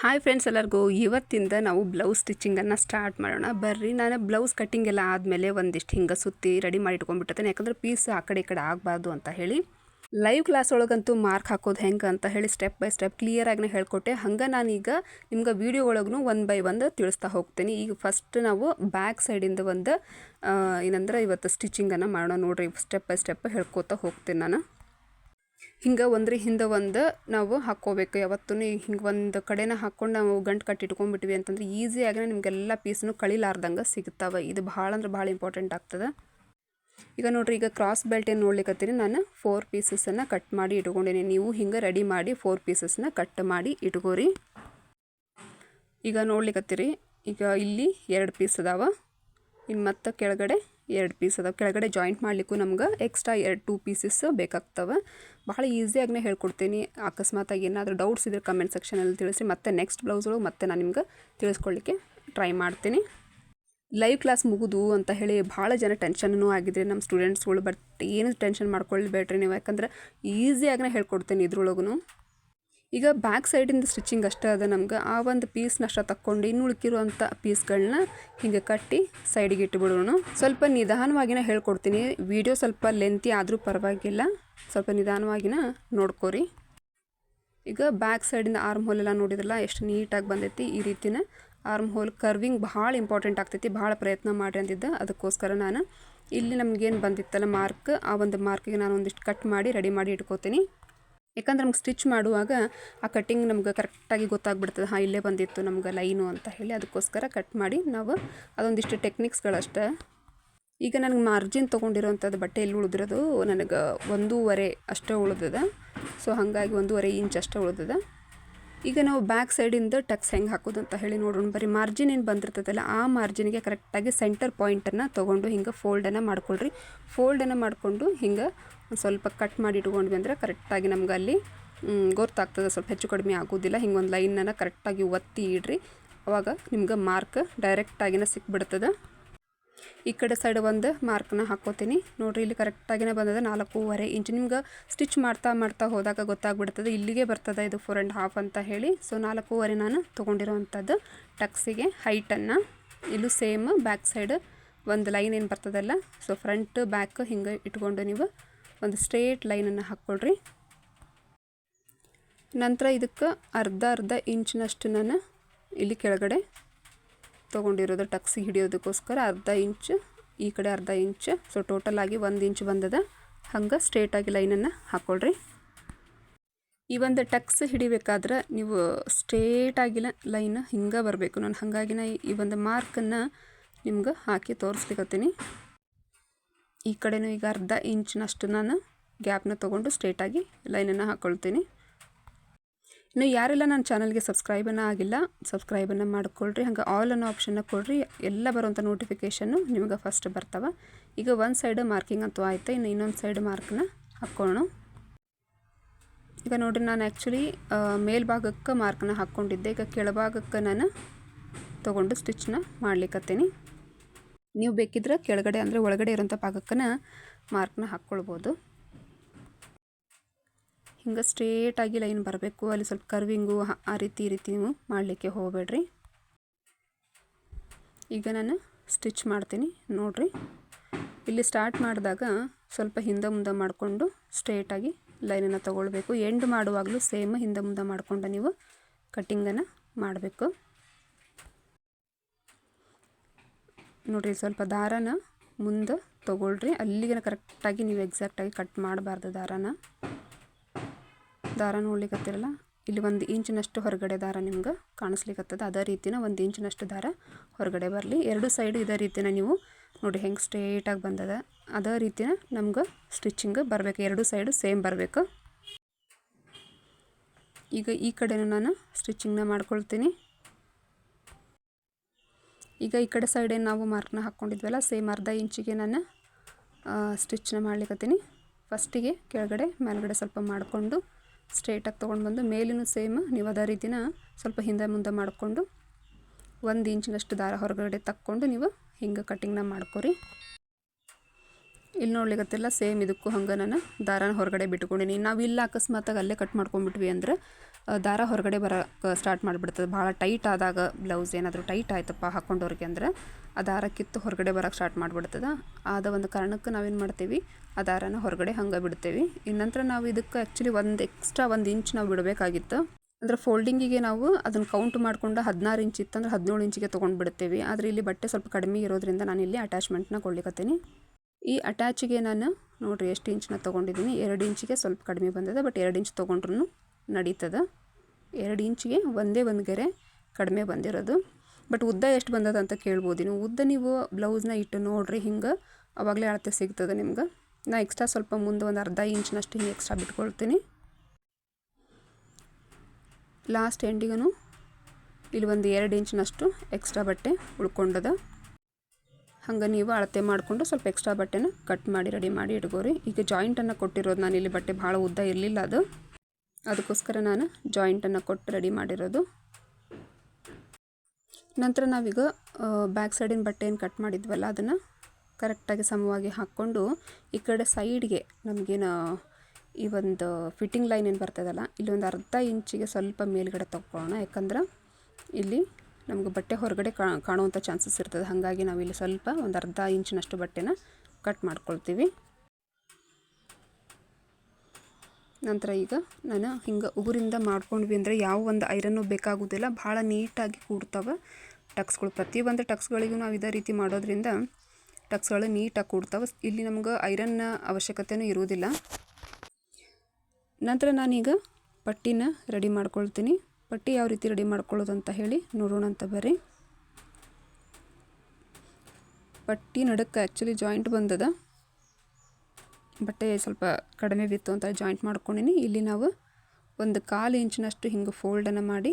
Hi friends ಎಲ್ಲರಿಗೂ. ಇವತ್ತಿಂದ ನಾವು ಬ್ಲೌಸ್ ಸ್ಟಿಚಿಂಗನ್ನು ಸ್ಟಾರ್ಟ್ ಮಾಡೋಣ. ಬರ್ರಿ, ನಾನು ಬ್ಲೌಸ್ ಕಟ್ಟಿಂಗ್ ಎಲ್ಲ ಆದಮೇಲೆ ಒಂದಿಷ್ಟು ಹಿಂಗೆ ಸುತ್ತಿ ರೆಡಿ ಮಾಡಿ ಇಟ್ಕೊಂಡ್ಬಿಟ್ಟಿರ್ತೇನೆ. ಯಾಕಂದ್ರೆ ಪೀಸ್ ಆ ಕಡೆ ಈ ಕಡೆ ಆಗಬಾರ್ದು ಅಂತ ಹೇಳಿ. ಲೈವ್ ಕ್ಲಾಸ್ ಒಳಗಂತೂ ಮಾರ್ಕ್ ಹಾಕೋದು ಹೆಂಗೆ ಅಂತ ಹೇಳಿ ಸ್ಟೆಪ್ ಬೈ ಸ್ಟೆಪ್ ಕ್ಲಿಯರಾಗಿ ಹೇಳ್ಕೊಟ್ಟೆ. ಹಂಗೆ ನಾನೀಗ ನಿಮ್ಗೆ ವೀಡಿಯೋ ಒಳಗೂ ಒನ್ ಬೈ ಒಂದು ತಿಳಿಸ್ತಾ ಹೋಗ್ತೀನಿ. ಈಗ ಫಸ್ಟ್ ನಾವು ಬ್ಯಾಕ್ ಸೈಡಿಂದ ಒಂದು ಏನಂದ್ರೆ ಇವತ್ತು ಸ್ಟಿಚಿಂಗನ್ನು ಮಾಡೋಣ ನೋಡಿರಿ. ಸ್ಟೆಪ್ ಬೈ ಸ್ಟೆಪ್ ಹೇಳ್ಕೊತಾ ಹೋಗ್ತೀನಿ ನಾನು. ಹಿಂಗೆ ಒಂದ್ರ ಹಿಂದೆ ಒಂದು ನಾವು ಹಾಕ್ಕೋಬೇಕು. ಯಾವತ್ತೂ ಹಿಂಗೆ ಒಂದು ಕಡೆನ ಹಾಕ್ಕೊಂಡು ನಾವು ಗಂಟು ಕಟ್ಟಿ ಇಟ್ಕೊಂಡ್ಬಿಟ್ವಿ ಅಂತಂದ್ರೆ ಈಸಿಯಾಗಿ ನಿಮಗೆಲ್ಲ ಪೀಸ್ನು ಕಳಿಲಾರ್ದಂಗೆ ಸಿಗ್ತಾವೆ. ಇದು ಭಾಳ ಅಂದ್ರೆ ಭಾಳ ಇಂಪಾರ್ಟೆಂಟ್ ಆಗ್ತದೆ. ಈಗ ನೋಡ್ರಿ, ಈಗ ಕ್ರಾಸ್ ಬೆಲ್ಟ್ ಏನು ನೋಡ್ಲಿಕ್ಕತ್ತೀನಿ ನಾನು ಫೋರ್ ಪೀಸಸನ್ನು ಕಟ್ ಮಾಡಿ ಇಟ್ಕೊಂಡೇನಿ. ನೀವು ಹಿಂಗೆ ರೆಡಿ ಮಾಡಿ ಫೋರ್ ಪೀಸಸ್ನ ಕಟ್ ಮಾಡಿ ಇಟ್ಕೋರಿ. ಈಗ ನೋಡ್ಲಿಕ್ಕತ್ತೀರಿ ಈಗ ಇಲ್ಲಿ ಎರಡು ಪೀಸ್ ಅದಾವ. ಇನ್ನು ಮತ್ತೆ ಕೆಳಗಡೆ ಎರಡು ಪೀಸ್ ಅದಾವೆ. ಕೆಳಗಡೆ ಜಾಯಿಂಟ್ ಮಾಡಲಿಕ್ಕೂ ನಮ್ಗೆ ಎಕ್ಸ್ಟ್ರಾ ಎರಡು ಟೂ ಪೀಸಸ್ ಬೇಕಾಗ್ತವೆ. ಭಾಳ ಈಸಿಯಾಗಿನೇ ಹೇಳ್ಕೊಡ್ತೀನಿ. ಅಕಸ್ಮಾತಾಗಿ ಏನಾದರೂ ಡೌಟ್ಸ್ ಇದ್ರೆ ಕಮೆಂಟ್ ಸೆಕ್ಷನಲ್ಲಿ ತಿಳಿಸಿ ಮತ್ತೆ ನೆಕ್ಸ್ಟ್ ಬ್ಲೌಸ್ ಒಳಗೆ ಮತ್ತೆ ನಾನು ನಿಮ್ಗೆ ತಿಳಿಸ್ಕೊಳ್ಳಿಕ್ಕೆ ಟ್ರೈ ಮಾಡ್ತೀನಿ. ಲೈವ್ ಕ್ಲಾಸ್ ಮುಗಿದು ಅಂತ ಹೇಳಿ ಭಾಳ ಜನ ಟೆನ್ಷನ್ನೂ ಆಗಿದೆ ನಮ್ಮ ಸ್ಟೂಡೆಂಟ್ಸ್ಗಳು ಬಟ್ ಏನು ಟೆನ್ಷನ್ ಮಾಡ್ಕೊಳ್ಬೇಡ್ರಿ ನೀವು. ಯಾಕಂದ್ರೆ ಈಸಿಯಾಗಿನೇ ಹೇಳ್ಕೊಡ್ತೀನಿ ಇದ್ರೊಳಗೂ ಈಗ ಬ್ಯಾಕ್ ಸೈಡಿಂದ ಸ್ಟಿಚಿಂಗ್ ಅಷ್ಟೇ ಅದ ನಮ್ಗೆ. ಆ ಒಂದು ಪೀಸ್ನ ಅಷ್ಟೇ ತಕ್ಕೊಂಡು ಇನ್ನು ಉಳ್ಕಿರುವಂಥ ಪೀಸ್ಗಳನ್ನ ಹಿಂಗೆ ಕಟ್ಟಿ ಸೈಡಿಗೆ ಇಟ್ಟುಬಿಡೋಣ ಸ್ವಲ್ಪ ನಿಧಾನವಾಗಿನ ಹೇಳ್ಕೊಡ್ತೀನಿ. ವಿಡಿಯೋ ಸ್ವಲ್ಪ ಲೆಂತಿ ಆದರೂ ಪರವಾಗಿಲ್ಲ. ಸ್ವಲ್ಪ ನಿಧಾನವಾಗಿನ ನೋಡ್ಕೋರಿ. ಈಗ ಬ್ಯಾಕ್ ಸೈಡಿಂದ ಆರ್ಮ್ ಹೋಲ್ ಎಲ್ಲ ನೋಡಿದ್ರಲ್ಲ, ಎಷ್ಟು ನೀಟಾಗಿ ಬಂದೈತಿ ಈ ರೀತಿನ ಆರ್ಮ್ ಹೋಲ್ ಕರ್ವಿಂಗ್ ಭಾಳ ಇಂಪಾರ್ಟೆಂಟ್ ಆಗ್ತೈತಿ. ಭಾಳ ಪ್ರಯತ್ನ ಮಾಡಿ ಅಂದಿದ್ದೆ. ಅದಕ್ಕೋಸ್ಕರ ನಾನು ಇಲ್ಲಿ ನಮಗೇನು ಬಂದಿತ್ತಲ್ಲ ಮಾರ್ಕ್ ಆ ಒಂದು ಮಾರ್ಕಿಗೆ ನಾನು ಒಂದಿಷ್ಟು ಕಟ್ ಮಾಡಿ ರೆಡಿ ಮಾಡಿ ಇಟ್ಕೋತೀನಿ. ಯಾಕಂದ್ರೆ ನಮ್ಗೆ ಸ್ಟಿಚ್ ಮಾಡುವಾಗ ಆ ಕಟ್ಟಿಂಗ್ ನಮ್ಗೆ ಕರೆಕ್ಟಾಗಿ ಗೊತ್ತಾಗ್ಬಿಡ್ತದೆ, ಹಾಂ, ಇಲ್ಲೇ ಬಂದಿತ್ತು ನಮ್ಗೆ ಲೈನು ಅಂತ ಹೇಳಿ ಅದಕ್ಕೋಸ್ಕರ ಕಟ್ ಮಾಡಿ ನಾವು ಅದೊಂದಿಷ್ಟು ಟೆಕ್ನಿಕ್ಸ್ಗಳಷ್ಟೇ. ಈಗ ನನಗೆ ಮಾರ್ಜಿನ್ ತೊಗೊಂಡಿರೋವಂಥದ್ದು ಬಟ್ಟೆ ಎಲ್ಲಿ ಉಳಿದಿರೋದು, ನನಗೆ ಒಂದೂವರೆ ಅಷ್ಟೇ ಉಳಿದದ. ಸೊ, ಹಾಗಾಗಿ ಒಂದೂವರೆ ಇಂಚ್ ಅಷ್ಟೇ ಉಳಿದದ. ಈಗ ನಾವು ಬ್ಯಾಕ್ ಸೈಡಿಂದ ಟಕ್ಸ್ ಹೆಂಗೆ ಹಾಕೋದು ಅಂತ ಹೇಳಿ ನೋಡೋಣ. ಬರೀ ಮಾರ್ಜಿನ್ ಏನು ಬಂದಿರ್ತದಲ್ಲ ಆ ಮಾರ್ಜಿನ್ಗೆ ಕರೆಕ್ಟಾಗಿ ಸೆಂಟರ್ ಪಾಯಿಂಟನ್ನು ತೊಗೊಂಡು ಹಿಂಗೆ ಫೋಲ್ಡನ್ನು ಮಾಡ್ಕೊಳ್ರಿ. ಫೋಲ್ಡನ್ನು ಮಾಡಿಕೊಂಡು ಹಿಂಗೆ ಸ್ವಲ್ಪ ಕಟ್ ಮಾಡಿ ಇಟ್ಕೊಂಡ್ವಿ ಅಂದರೆ ಕರೆಕ್ಟಾಗಿ ನಮ್ಗೆ ಅಲ್ಲಿ ಗೊತ್ತಾಗ್ತದೆ. ಸ್ವಲ್ಪ ಹೆಚ್ಚು ಕಡಿಮೆ ಆಗೋದಿಲ್ಲ. ಹಿಂಗೆ ಒಂದು ಲೈನನ್ನು ಕರೆಕ್ಟಾಗಿ ಒತ್ತಿ ಇಡ್ರಿ. ಅವಾಗ ನಿಮ್ಗೆ ಮಾರ್ಕ್ ಡೈರೆಕ್ಟಾಗಿನ ಸಿಕ್ಬಿಡ್ತದೆ. ಈ ಕಡೆ ಸೈಡ್ ಒಂದು ಮಾರ್ಕ್ನ ಹಾಕೋತೀನಿ. ನೋಡಿರಿ, ಇಲ್ಲಿ ಕರೆಕ್ಟಾಗಿನೇ ಬಂದದ ನಾಲ್ಕೂವರೆ ಇಂಚ್ ನಿಮ್ಗೆ ಸ್ಟಿಚ್ ಮಾಡ್ತಾ ಮಾಡ್ತಾ ಹೋದಾಗ ಗೊತ್ತಾಗ್ಬಿಡ್ತದೆ. ಇಲ್ಲಿಗೆ ಬರ್ತದೆ ಇದು ಫೋರ್ ಆ್ಯಂಡ್ ಹಾಫ್ ಅಂತ ಹೇಳಿ. ಸೊ ನಾಲ್ಕೂವರೆ ನಾನು ತೊಗೊಂಡಿರೋವಂಥದ್ದು ಟಕ್ಸಿಗೆ ಹೈಟನ್ನು ಇಲ್ಲೂ ಸೇಮ್ ಬ್ಯಾಕ್ ಸೈಡ್ ಒಂದು ಲೈನ್ ಏನು ಬರ್ತದಲ್ಲ. ಸೊ ಫ್ರಂಟ್ ಬ್ಯಾಕ್ ಹಿಂಗೆ ಇಟ್ಕೊಂಡು ನೀವು ಒಂದು ಸ್ಟ್ರೇಟ್ ಲೈನನ್ನು ಹಾಕ್ಕೊಳ್ರಿ. ನಂತರ ಇದಕ್ಕೆ ಅರ್ಧ ಅರ್ಧ ಇಂಚಿನಷ್ಟು ನಾನು ಇಲ್ಲಿ ಕೆಳಗಡೆ ತೊಗೊಂಡಿರೋದು ಟಕ್ಸಿ ಹಿಡಿಯೋದಕ್ಕೋಸ್ಕರ ಅರ್ಧ ಇಂಚ್, ಈ ಕಡೆ ಅರ್ಧ ಇಂಚ್ ಸೊ ಟೋಟಲ್ ಆಗಿ ಒಂದು ಇಂಚ್ ಬಂದದ. ಹಂಗೆ ಸ್ಟ್ರೇಟಾಗಿ ಲೈನನ್ನು ಹಾಕ್ಕೊಳ್ರಿ. ಈ ಒಂದು ಟಕ್ಸ್ ಹಿಡಿಬೇಕಾದ್ರೆ ನೀವು ಸ್ಟ್ರೇಟಾಗಿಲ್ಲ ಲೈನ್ ಹಿಂಗೆ ಬರಬೇಕು. ನಾನು ಹಾಗಾಗಿ ಈ ಒಂದು ಮಾರ್ಕನ್ನು ನಿಮ್ಗೆ ಹಾಕಿ ತೋರಿಸ್ಲಿಕ್ಕತ್ತೀನಿ ಈ ಕಡೆನೂ ಈಗ ಅರ್ಧ ಇಂಚಿನಷ್ಟು ನಾನು ಗ್ಯಾಪ್ನ ತೊಗೊಂಡು ಸ್ಟ್ರೇಟಾಗಿ ಲೈನನ್ನು ಹಾಕ್ಕೊಳ್ತೀನಿ ಇನ್ನು ಯಾರೆಲ್ಲ ನನ್ನ ಚಾನಲ್ಗೆ ಸಬ್ಸ್ಕ್ರೈಬನ್ನು ಆಗಿಲ್ಲ, ಸಬ್ಸ್ಕ್ರೈಬನ್ನು ಮಾಡ್ಕೊಳ್ರಿ, ಹಂಗೆ ಆಲ್ ಅನ್ನೋ ಆಪ್ಷನ್ನ ಕೊಡ್ರಿ, ಎಲ್ಲ ಬರುವಂಥ ನೋಟಿಫಿಕೇಷನ್ನು ನಿಮಗೆ ಫಸ್ಟ್ ಬರ್ತವೆ. ಈಗ ಒಂದು ಸೈಡ್ ಮಾರ್ಕಿಂಗ್ ಅಂತೂ ಆಯಿತು, ಇನ್ನು ಇನ್ನೊಂದು ಸೈಡ್ ಮಾರ್ಕ್ನ ಹಾಕ್ಕೊಳ್ಳೋಣ ಈಗ ನೋಡಿರಿ, ನಾನು ಆ್ಯಕ್ಚುಲಿ ಮೇಲ್ಭಾಗಕ್ಕೆ ಮಾರ್ಕ್ನ ಹಾಕ್ಕೊಂಡಿದ್ದೆ, ಈಗ ಕೆಳಭಾಗಕ್ಕೆ ನಾನು ತೊಗೊಂಡು ಸ್ಟಿಚ್ನ ಮಾಡ್ಲಿಕ್ಕತ್ತೀನಿ ನೀವು ಬೇಕಿದ್ರೆ ಕೆಳಗಡೆ ಅಂದರೆ ಒಳಗಡೆ ಇರೋಂಥ ಭಾಗಕ್ಕನ ಮಾರ್ಕ್ನ ಹಾಕ್ಕೊಳ್ಬೋದು. ಹಿಂಗೆ ಸ್ಟ್ರೇಟಾಗಿ ಲೈನ್ ಬರಬೇಕು. ಅಲ್ಲಿ ಸ್ವಲ್ಪ ಕರ್ವಿಂಗು ಆ ರೀತಿ, ಈ ರೀತಿ ನೀವು ಮಾಡಲಿಕ್ಕೆ ಹೋಗಬೇಡ್ರಿ. ಈಗ ನಾನು ಸ್ಟಿಚ್ ಮಾಡ್ತೀನಿ. ನೋಡಿರಿ. ಇಲ್ಲಿ ಸ್ಟಾರ್ಟ್ ಮಾಡಿದಾಗ ಸ್ವಲ್ಪ ಹಿಂದೆ ಮುಂದೆ ಮಾಡಿಕೊಂಡು ಸ್ಟ್ರೇಟಾಗಿ ಲೈನನ್ನು ತೊಗೊಳ್ಬೇಕು. ಎಂಡ್ ಮಾಡುವಾಗಲೂ ಸೇಮ್ ಹಿಂದೆ ಮುಂದೆ ಮಾಡಿಕೊಂಡು ನೀವು ಕಟ್ಟಿಂಗನ್ನು ಮಾಡಬೇಕು. ನೋಡಿರಿ ಸ್ವಲ್ಪ ದಾರನ ಮುಂದೆ ತೊಗೊಳ್ರಿ. ಅಲ್ಲಿಗೆ ಕರೆಕ್ಟಾಗಿ ನೀವು ಎಕ್ಸಾಕ್ಟಾಗಿ ಕಟ್ ಮಾಡಬಾರ್ದು ದಾರನ. ದಾರ ನೋಡ್ಲಿಕ್ಕತ್ತಿರಲ್ಲ ಇಲ್ಲಿ ಒಂದು ಇಂಚಿನಷ್ಟು ಹೊರಗಡೆ ದಾರ ನಿಮ್ಗೆ ಕಾಣಿಸ್ಲಿಕ್ಕತ್ತದ ಅದೇ ರೀತಿನ ಒಂದು ಇಂಚಿನಷ್ಟು ದಾರ ಹೊರಗಡೆ ಬರಲಿ. ಎರಡು ಸೈಡು ಇದೇ ರೀತಿನ ನೀವು ನೋಡಿ ಹೆಂಗೆ ಸ್ಟ್ರೇಟಾಗಿ ಬಂದದ. ಅದೇ ರೀತಿನ ನಮ್ಗೆ ಸ್ಟಿಚಿಂಗ್ ಬರಬೇಕು. ಎರಡು ಸೈಡು ಸೇಮ್ ಬರಬೇಕು. ಈಗ ಈ ಕಡೆನೂ ನಾನು ಸ್ಟಿಚಿಂಗ್ನ ಮಾಡ್ಕೊಳ್ತೀನಿ. ಈಗ ಈ ಕಡೆ ಸೈಡ್ ಏನು ನಾವು ಮಾರ್ಕ್ನ ಹಾಕ್ಕೊಂಡಿದ್ವಲ್ಲ ಸೇಮ್ ಅರ್ಧ ಇಂಚಿಗೆ ನಾನು ಸ್ಟಿಚ್ನ ಮಾಡ್ಲಿಕ್ಕತ್ತೀನಿ ಫಸ್ಟಿಗೆ ಕೆಳಗಡೆ, ಮೇಲ್ಗಡೆ ಸ್ವಲ್ಪ ಮಾಡಿಕೊಂಡು ಸ್ಟ್ರೇಟಾಗಿ ತೊಗೊಂಡು ಬಂದು ಮೇಲಿನೂ ಸೇಮ್ ನೀವು ಅದೇ ರೀತಿನ ಸ್ವಲ್ಪ ಹಿಂದೆ ಮುಂದೆ ಮಾಡಿಕೊಂಡು ಒಂದು ಇಂಚಿನಷ್ಟು ದಾರ ಹೊರಗಡೆ ತಕ್ಕೊಂಡು ನೀವು ಹಿಂಗೆ ಕಟ್ಟಿಂಗ್ನ ಮಾಡ್ಕೊರಿ. ಇಲ್ಲಿ ನೋಡ್ಲಿಕ್ಕತ್ತಿಲ್ಲ ಸೇಮ್ ಇದಕ್ಕೂ ಹಂಗೆ ನಾನು ದಾರನ ಹೊರಗಡೆ ಬಿಟ್ಕೊಂಡಿನಿ. ನಾವು ಇಲ್ಲ ಅಕಸ್ಮಾತಾಗಿ ಅಲ್ಲೇ ಕಟ್ ಮಾಡ್ಕೊಂಡ್ಬಿಟ್ವಿ ಅಂದ್ರೆ ದಾರ ಹೊರಗಡೆ ಬರೋಕ್ಕೆ ಸ್ಟಾರ್ಟ್ ಮಾಡಿಬಿಡ್ತದೆ. ಭಾಳ ಟೈಟ್ ಆದಾಗ ಬ್ಲೌಸ್ ಏನಾದರೂ ಟೈಟ್ ಆಯ್ತಪ್ಪ ಹಾಕ್ಕೊಂಡವ್ರಿಗೆ ಅಂದ್ರೆ ಆ ದಾರ ಕಿತ್ತು ಹೊರಗಡೆ ಬರೋಕ್ಕೆ ಸ್ಟಾರ್ಟ್ ಮಾಡಿಬಿಡ್ತದೆ. ಆದ ಒಂದು ಕಾರಣಕ್ಕೆ ನಾವೇನು ಮಾಡ್ತೀವಿ? ಆ ದಾರನ ಹೊರಗಡೆ ಹಂಗೆ ಬಿಡ್ತೀವಿ. ಇನ್ನಂತರ ನಂತರ ನಾವು ಇದಕ್ಕೆ ಆ್ಯಕ್ಚುಲಿ ಒಂದು ಎಕ್ಸ್ಟ್ರಾ ಒಂದು ಇಂಚ್ ನಾವು ಬಿಡಬೇಕಾಗಿತ್ತು. ಅಂದರೆ ಫೋಲ್ಡಿಂಗಿಗೆ ನಾವು ಅದನ್ನು ಕೌಂಟ್ ಮಾಡಿಕೊಂಡು ಹದಿನಾರು ಇಂಚ್ ಇತ್ತಂದ್ರೆ ಹದಿನೇಳು ಇಂಚಿಗೆ ತೊಗೊಂಡು ಬಿಡ್ತೀವಿ. ಆದರೆ ಇಲ್ಲಿ ಬಟ್ಟೆ ಸ್ವಲ್ಪ ಕಡಿಮೆ ಇರೋದ್ರಿಂದ ನಾನು ಇಲ್ಲಿ ಅಟ್ಯಾಚ್ಮೆಂಟ್ನ ಕೊಡ್ಲಿಕ್ಕತ್ತೀನಿ ಈ ಅಟ್ಯಾಚ್ಗೆ ನಾನು ನೋಡಿರಿ ಎಷ್ಟು ಇಂಚ್ನ ತೊಗೊಂಡಿದ್ದೀನಿ. ಎರಡು ಇಂಚಿಗೆ ಸ್ವಲ್ಪ ಕಡಿಮೆ ಬಂದಿದೆ ಬಟ್ ಎರಡು ಇಂಚ್ ತೊಗೊಂಡ್ರು ನಡೀತದೆ. ಎರಡು ಇಂಚಿಗೆ ಒಂದೇ ಒಂದು ಗೆರೆ ಕಡಿಮೆ ಬಂದಿರೋದು. ಬಟ್ ಉದ್ದ ಎಷ್ಟು ಬಂದದ ಅಂತ ಕೇಳ್ಬೋದು. ನೀವು ಉದ್ದ ನೀವು ಬ್ಲೌಸ್ನ ಇಟ್ಟು ನೋಡಿರಿ ಹಿಂಗೆ, ಅವಾಗಲೇ ಅಳತೆ ಸಿಗ್ತದೆ ನಿಮ್ಗೆ. ನಾ ಎಕ್ಸ್ಟ್ರಾ ಸ್ವಲ್ಪ ಮುಂದೆ ಒಂದು ಅರ್ಧ ಇಂಚಿನಷ್ಟು ಹಿಂಗೆ ಎಕ್ಸ್ಟ್ರಾ ಬಿಟ್ಕೊಳ್ತೀನಿ. ಲಾಸ್ಟ್ ಎಂಡಿಗೂ ಇಲ್ಲಿ ಒಂದು ಎರಡು ಇಂಚಿನಷ್ಟು ಎಕ್ಸ್ಟ್ರಾ ಬಟ್ಟೆ ಉಳ್ಕೊಂಡದ. ಹಂಗೆ ನೀವು ಅಳತೆ ಮಾಡಿಕೊಂಡು ಸ್ವಲ್ಪ ಎಕ್ಸ್ಟ್ರಾ ಬಟ್ಟೆನ ಕಟ್ ಮಾಡಿ ರೆಡಿ ಮಾಡಿ ಇಟ್ಕೋರಿ. ಈಗ ಜಾಯಿಂಟನ್ನು ಕೊಟ್ಟಿರೋದು ನಾನು ಇಲ್ಲಿ ಬಟ್ಟೆ ಭಾಳ ಉದ್ದ ಇರಲಿಲ್ಲ ಅದು. ಅದಕ್ಕೋಸ್ಕರ ನಾನು ಜಾಯಿಂಟನ್ನು ಕೊಟ್ಟು ರೆಡಿ ಮಾಡಿರೋದು. ನಂತರ ನಾವೀಗ ಬ್ಯಾಕ್ ಸೈಡಿನ ಬಟ್ಟೆ ಏನು ಕಟ್ ಮಾಡಿದ್ವಲ್ಲ, ಅದನ್ನು ಕರೆಕ್ಟಾಗಿ ಸಮವಾಗಿ ಹಾಕ್ಕೊಂಡು, ಈ ಕಡೆ ಸೈಡ್ಗೆ ನಮಗೇನು, ಈ ಒಂದು ಫಿಟ್ಟಿಂಗ್ ಲೈನ್ ಏನು ಬರ್ತದಲ್ಲ, ಇಲ್ಲಿ ಒಂದು ಅರ್ಧ ಇಂಚಿಗೆ ಸ್ವಲ್ಪ ಮೇಲ್ಗಡೆ ತಗೊಳ್ಳೋಣ ಯಾಕಂದ್ರೆ ಇಲ್ಲಿ ನಮ್ಗೆ ಬಟ್ಟೆ ಹೊರಗಡೆ ಕಾಣುವಂಥ ಚಾನ್ಸಸ್ ಇರ್ತದೆ. ಹಾಗಾಗಿ ನಾವು ಇಲ್ಲಿ ಸ್ವಲ್ಪ ಒಂದು ಅರ್ಧ ಇಂಚಿನಷ್ಟು ಬಟ್ಟೆನ ಕಟ್ ಮಾಡ್ಕೊಳ್ತೀವಿ. ನಂತರ ಈಗ ನಾನು ಹಿಂಗೆ ಉಗುರಿಂದ ಮಾಡ್ಕೊಂಡ್ವಿ ಅಂದರೆ ಯಾವ ಒಂದು ಐರನ್ನು ಬೇಕಾಗುವುದಿಲ್ಲ ಭಾಳ ನೀಟಾಗಿ ಕೂಡ್ತವೆ ಟಕ್ಸ್ಗಳು. ಪ್ರತಿಯೊಂದು ಟಕ್ಸ್ಗಳಿಗೂ ನಾವು ಇದೇ ರೀತಿ ಮಾಡೋದ್ರಿಂದ ಟಕ್ಸ್ಗಳು ನೀಟಾಗಿ ಕೂಡ್ತವೆ. ಇಲ್ಲಿ ನಮ್ಗೆ ಐರನ್ನ ಅವಶ್ಯಕತೆಯೂ ಇರುವುದಿಲ್ಲ ನಂತರ ನಾನೀಗ ಪಟ್ಟಿನ ರೆಡಿ ಮಾಡ್ಕೊಳ್ತೀನಿ. ಪಟ್ಟಿ ಯಾವ ರೀತಿ ರೆಡಿ ಮಾಡ್ಕೊಳ್ಳೋದು ಅಂತ ಹೇಳಿ ನೋಡೋಣ ಅಂತ ಬರ್ರಿ. ಪಟ್ಟಿ ನಡಕ್ಕೆ ಆ್ಯಕ್ಚುಲಿ ಜಾಯಿಂಟ್ ಬಂದದ. ಬಟ್ಟೆ ಸ್ವಲ್ಪ ಕಡಿಮೆ ಬಿತ್ತು ಅಂತ ಜಾಯಿಂಟ್ ಮಾಡ್ಕೊಂಡಿನಿ. ಇಲ್ಲಿ ನಾವು ಒಂದು ಕಾಲು ಇಂಚಿನಷ್ಟು ಹಿಂಗೆ ಫೋಲ್ಡನ್ನು ಮಾಡಿ,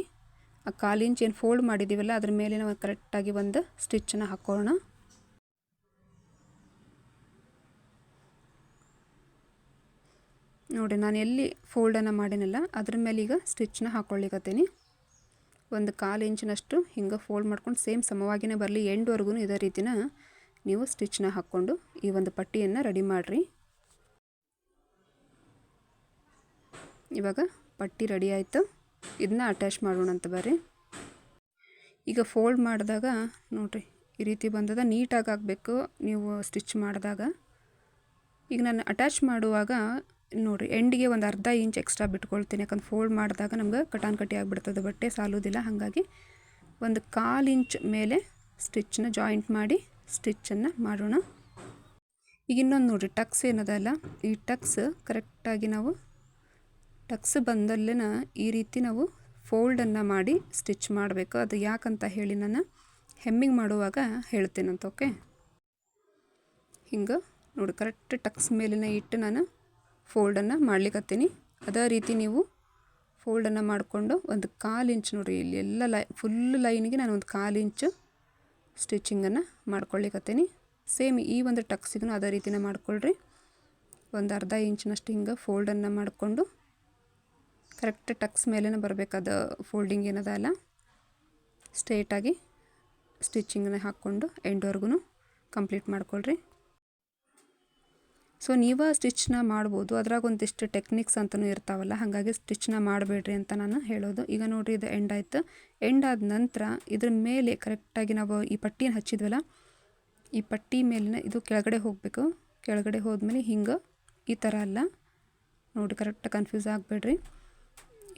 ಆ ಕಾಲು ಇಂಚ್ ಏನು ಫೋಲ್ಡ್ ಮಾಡಿದ್ದೀವಲ್ಲ ಅದ್ರ ಮೇಲೆ ನಾವು ಕರೆಕ್ಟಾಗಿ ಒಂದು ಸ್ಟಿಚ್ಚನ್ನು ಹಾಕೋಣ. ನೋಡಿ, ನಾನು ಎಲ್ಲಿ ಫೋಲ್ಡನ್ನು ಮಾಡಿನಲ್ಲ, ಅದ್ರ ಮೇಲೆ ಈಗ ಸ್ಟಿಚ್ನ ಹಾಕ್ಕೊಳ್ಳಿಕತ್ತೀನಿ ಒಂದು ಕಾಲು ಇಂಚಿನಷ್ಟು ಹಿಂಗೆ ಫೋಲ್ಡ್ ಮಾಡ್ಕೊಂಡು ಸೇಮ್ ಸಮವಾಗಿನೇ ಬರಲಿ ಎಂಡ್ವರೆಗೂ ಇದೇ ರೀತಿನ ನೀವು ಸ್ಟಿಚ್ನ ಹಾಕ್ಕೊಂಡು ಈ ಒಂದು ಪಟ್ಟಿಯನ್ನು ರೆಡಿ ಮಾಡಿರಿ. ಇವಾಗ ಪಟ್ಟಿ ರೆಡಿ ಆಯಿತು. ಇದನ್ನ ಅಟ್ಯಾಚ್ ಮಾಡೋಣ ಅಂತ ಬರ್ರಿ. ಈಗ ಫೋಲ್ಡ್ ಮಾಡಿದಾಗ ನೋಡಿರಿ, ಈ ರೀತಿ ಬಂದದ, ನೀಟಾಗಿ ಆಗಬೇಕು. ನೀವು ಸ್ಟಿಚ್ ಮಾಡಿದಾಗ. ಈಗ ನಾನು ಅಟ್ಯಾಚ್ ಮಾಡುವಾಗ ನೋಡಿರಿ ಎಂಡಿಗೆ ಒಂದು ಅರ್ಧ ಇಂಚ್ ಎಕ್ಸ್ಟ್ರಾ ಬಿಟ್ಕೊಳ್ತೀನಿ. ಯಾಕಂದ್ರೆ ಫೋಲ್ಡ್ ಮಾಡಿದಾಗ ನಮ್ಗೆ ಕಟಾನ್ ಕಟ್ಟಿ ಆಗಿಬಿಡ್ತದೆ, ಬಟ್ಟೆ ಸಾಲೋದಿಲ್ಲ. ಹಾಗಾಗಿ ಒಂದು ಕಾಲು ಇಂಚ್ ಮೇಲೆ ಸ್ಟಿಚ್ನ ಜಾಯಿಂಟ್ ಮಾಡಿ ಸ್ಟಿಚ್ಚನ್ನು ಮಾಡೋಣ. ಈಗ ಇನ್ನೊಂದು ನೋಡಿರಿ ಟಕ್ಸ್ ಏನದಲ್ಲ, ಈ ಟಕ್ಸ್ ಕರೆಕ್ಟಾಗಿ ನಾವು ಟಕ್ಸ್ ಬಂದಲ್ಲೇನ ಈ ರೀತಿ ನಾವು ಫೋಲ್ಡನ್ನು ಮಾಡಿ ಸ್ಟಿಚ್ ಮಾಡಬೇಕು. ಅದು ಯಾಕಂತ ಹೇಳಿ ನಾನು ಹೆಮ್ಮಿಂಗ್ ಮಾಡುವಾಗ ಹೇಳ್ತೀನಂತ ಓಕೆ? ಹಿಂಗೆ ನೋಡಿ, ಕರೆಕ್ಟ್ ಟಕ್ಸ್ ಮೇಲಿನ ಇಟ್ಟು ನಾನು ಫೋಲ್ಡನ್ನು ಮಾಡ್ಲಿಕ್ಕತ್ತೀನಿ ಅದೇ ರೀತಿ ನೀವು ಫೋಲ್ಡನ್ನು ಮಾಡಿಕೊಂಡು ಒಂದು ಕಾಲು ಇಂಚ್ ನೋಡಿರಿ ಇಲ್ಲಿ ಎಲ್ಲ ಲೈ, ಫುಲ್ ಲೈನಿಗೆ ನಾನು ಒಂದು ಕಾಲು ಇಂಚು ಸ್ಟಿಚಿಂಗನ್ನು ಮಾಡ್ಕೊಳ್ಳಿಕತ್ತೀನಿ. ಸೇಮ್ ಈ ಒಂದು ಟಕ್ಸಿಗೂ ಅದೇ ರೀತಿನ ಮಾಡ್ಕೊಳ್ರಿ. ಒಂದು ಅರ್ಧ ಇಂಚಿನಷ್ಟು ಹಿಂಗೆ ಫೋಲ್ಡನ್ನು ಮಾಡಿಕೊಂಡು ಕರೆಕ್ಟ್ ಟಕ್ಸ್ ಮೇಲೇ ಬರಬೇಕಾದ ಫೋಲ್ಡಿಂಗ್ ಏನದ ಅಲ್ಲ? ಸ್ಟ್ರೇಟಾಗಿ ಸ್ಟಿಚಿಂಗನ್ನ ಹಾಕ್ಕೊಂಡು ಎಂಡ್ವರೆಗೂ ಕಂಪ್ಲೀಟ್ ಮಾಡ್ಕೊಳ್ರಿ. ಸೊ, ನೀವು ಸ್ಟಿಚ್ನ ಮಾಡ್ಬೋದು. ಅದ್ರಾಗ ಒಂದಿಷ್ಟು ಟೆಕ್ನಿಕ್ಸ್ ಅಂತಲೂ ಇರ್ತಾವಲ್ಲ, ಹಾಗಾಗಿ ಸ್ಟಿಚ್ನ ಮಾಡಬೇಡ್ರಿ ಅಂತ ನಾನು ಹೇಳೋದು. ಈಗ ನೋಡಿರಿ, ಇದು ಎಂಡ್ ಆಯ್ತು. ಎಂಡ್ ಆದ ನಂತರ ಇದ್ರ ಮೇಲೆ ಕರೆಕ್ಟಾಗಿ ನಾವು ಈ ಪಟ್ಟಿನ ಹಚ್ಚಿದ್ವಲ್ಲ, ಈ ಪಟ್ಟಿ ಮೇಲಿನ ಇದು ಕೆಳಗಡೆ ಹೋಗಬೇಕು. ಕೆಳಗಡೆ ಹೋದ್ಮೇಲೆ ಹಿಂಗೆ ಈ ಥರ ಅಲ್ಲ. ನೋಡಿ ಕರೆಕ್ಟಾಗಿ ಕನ್ಫ್ಯೂಸ್ ಆಗಬೇಡ್ರಿ.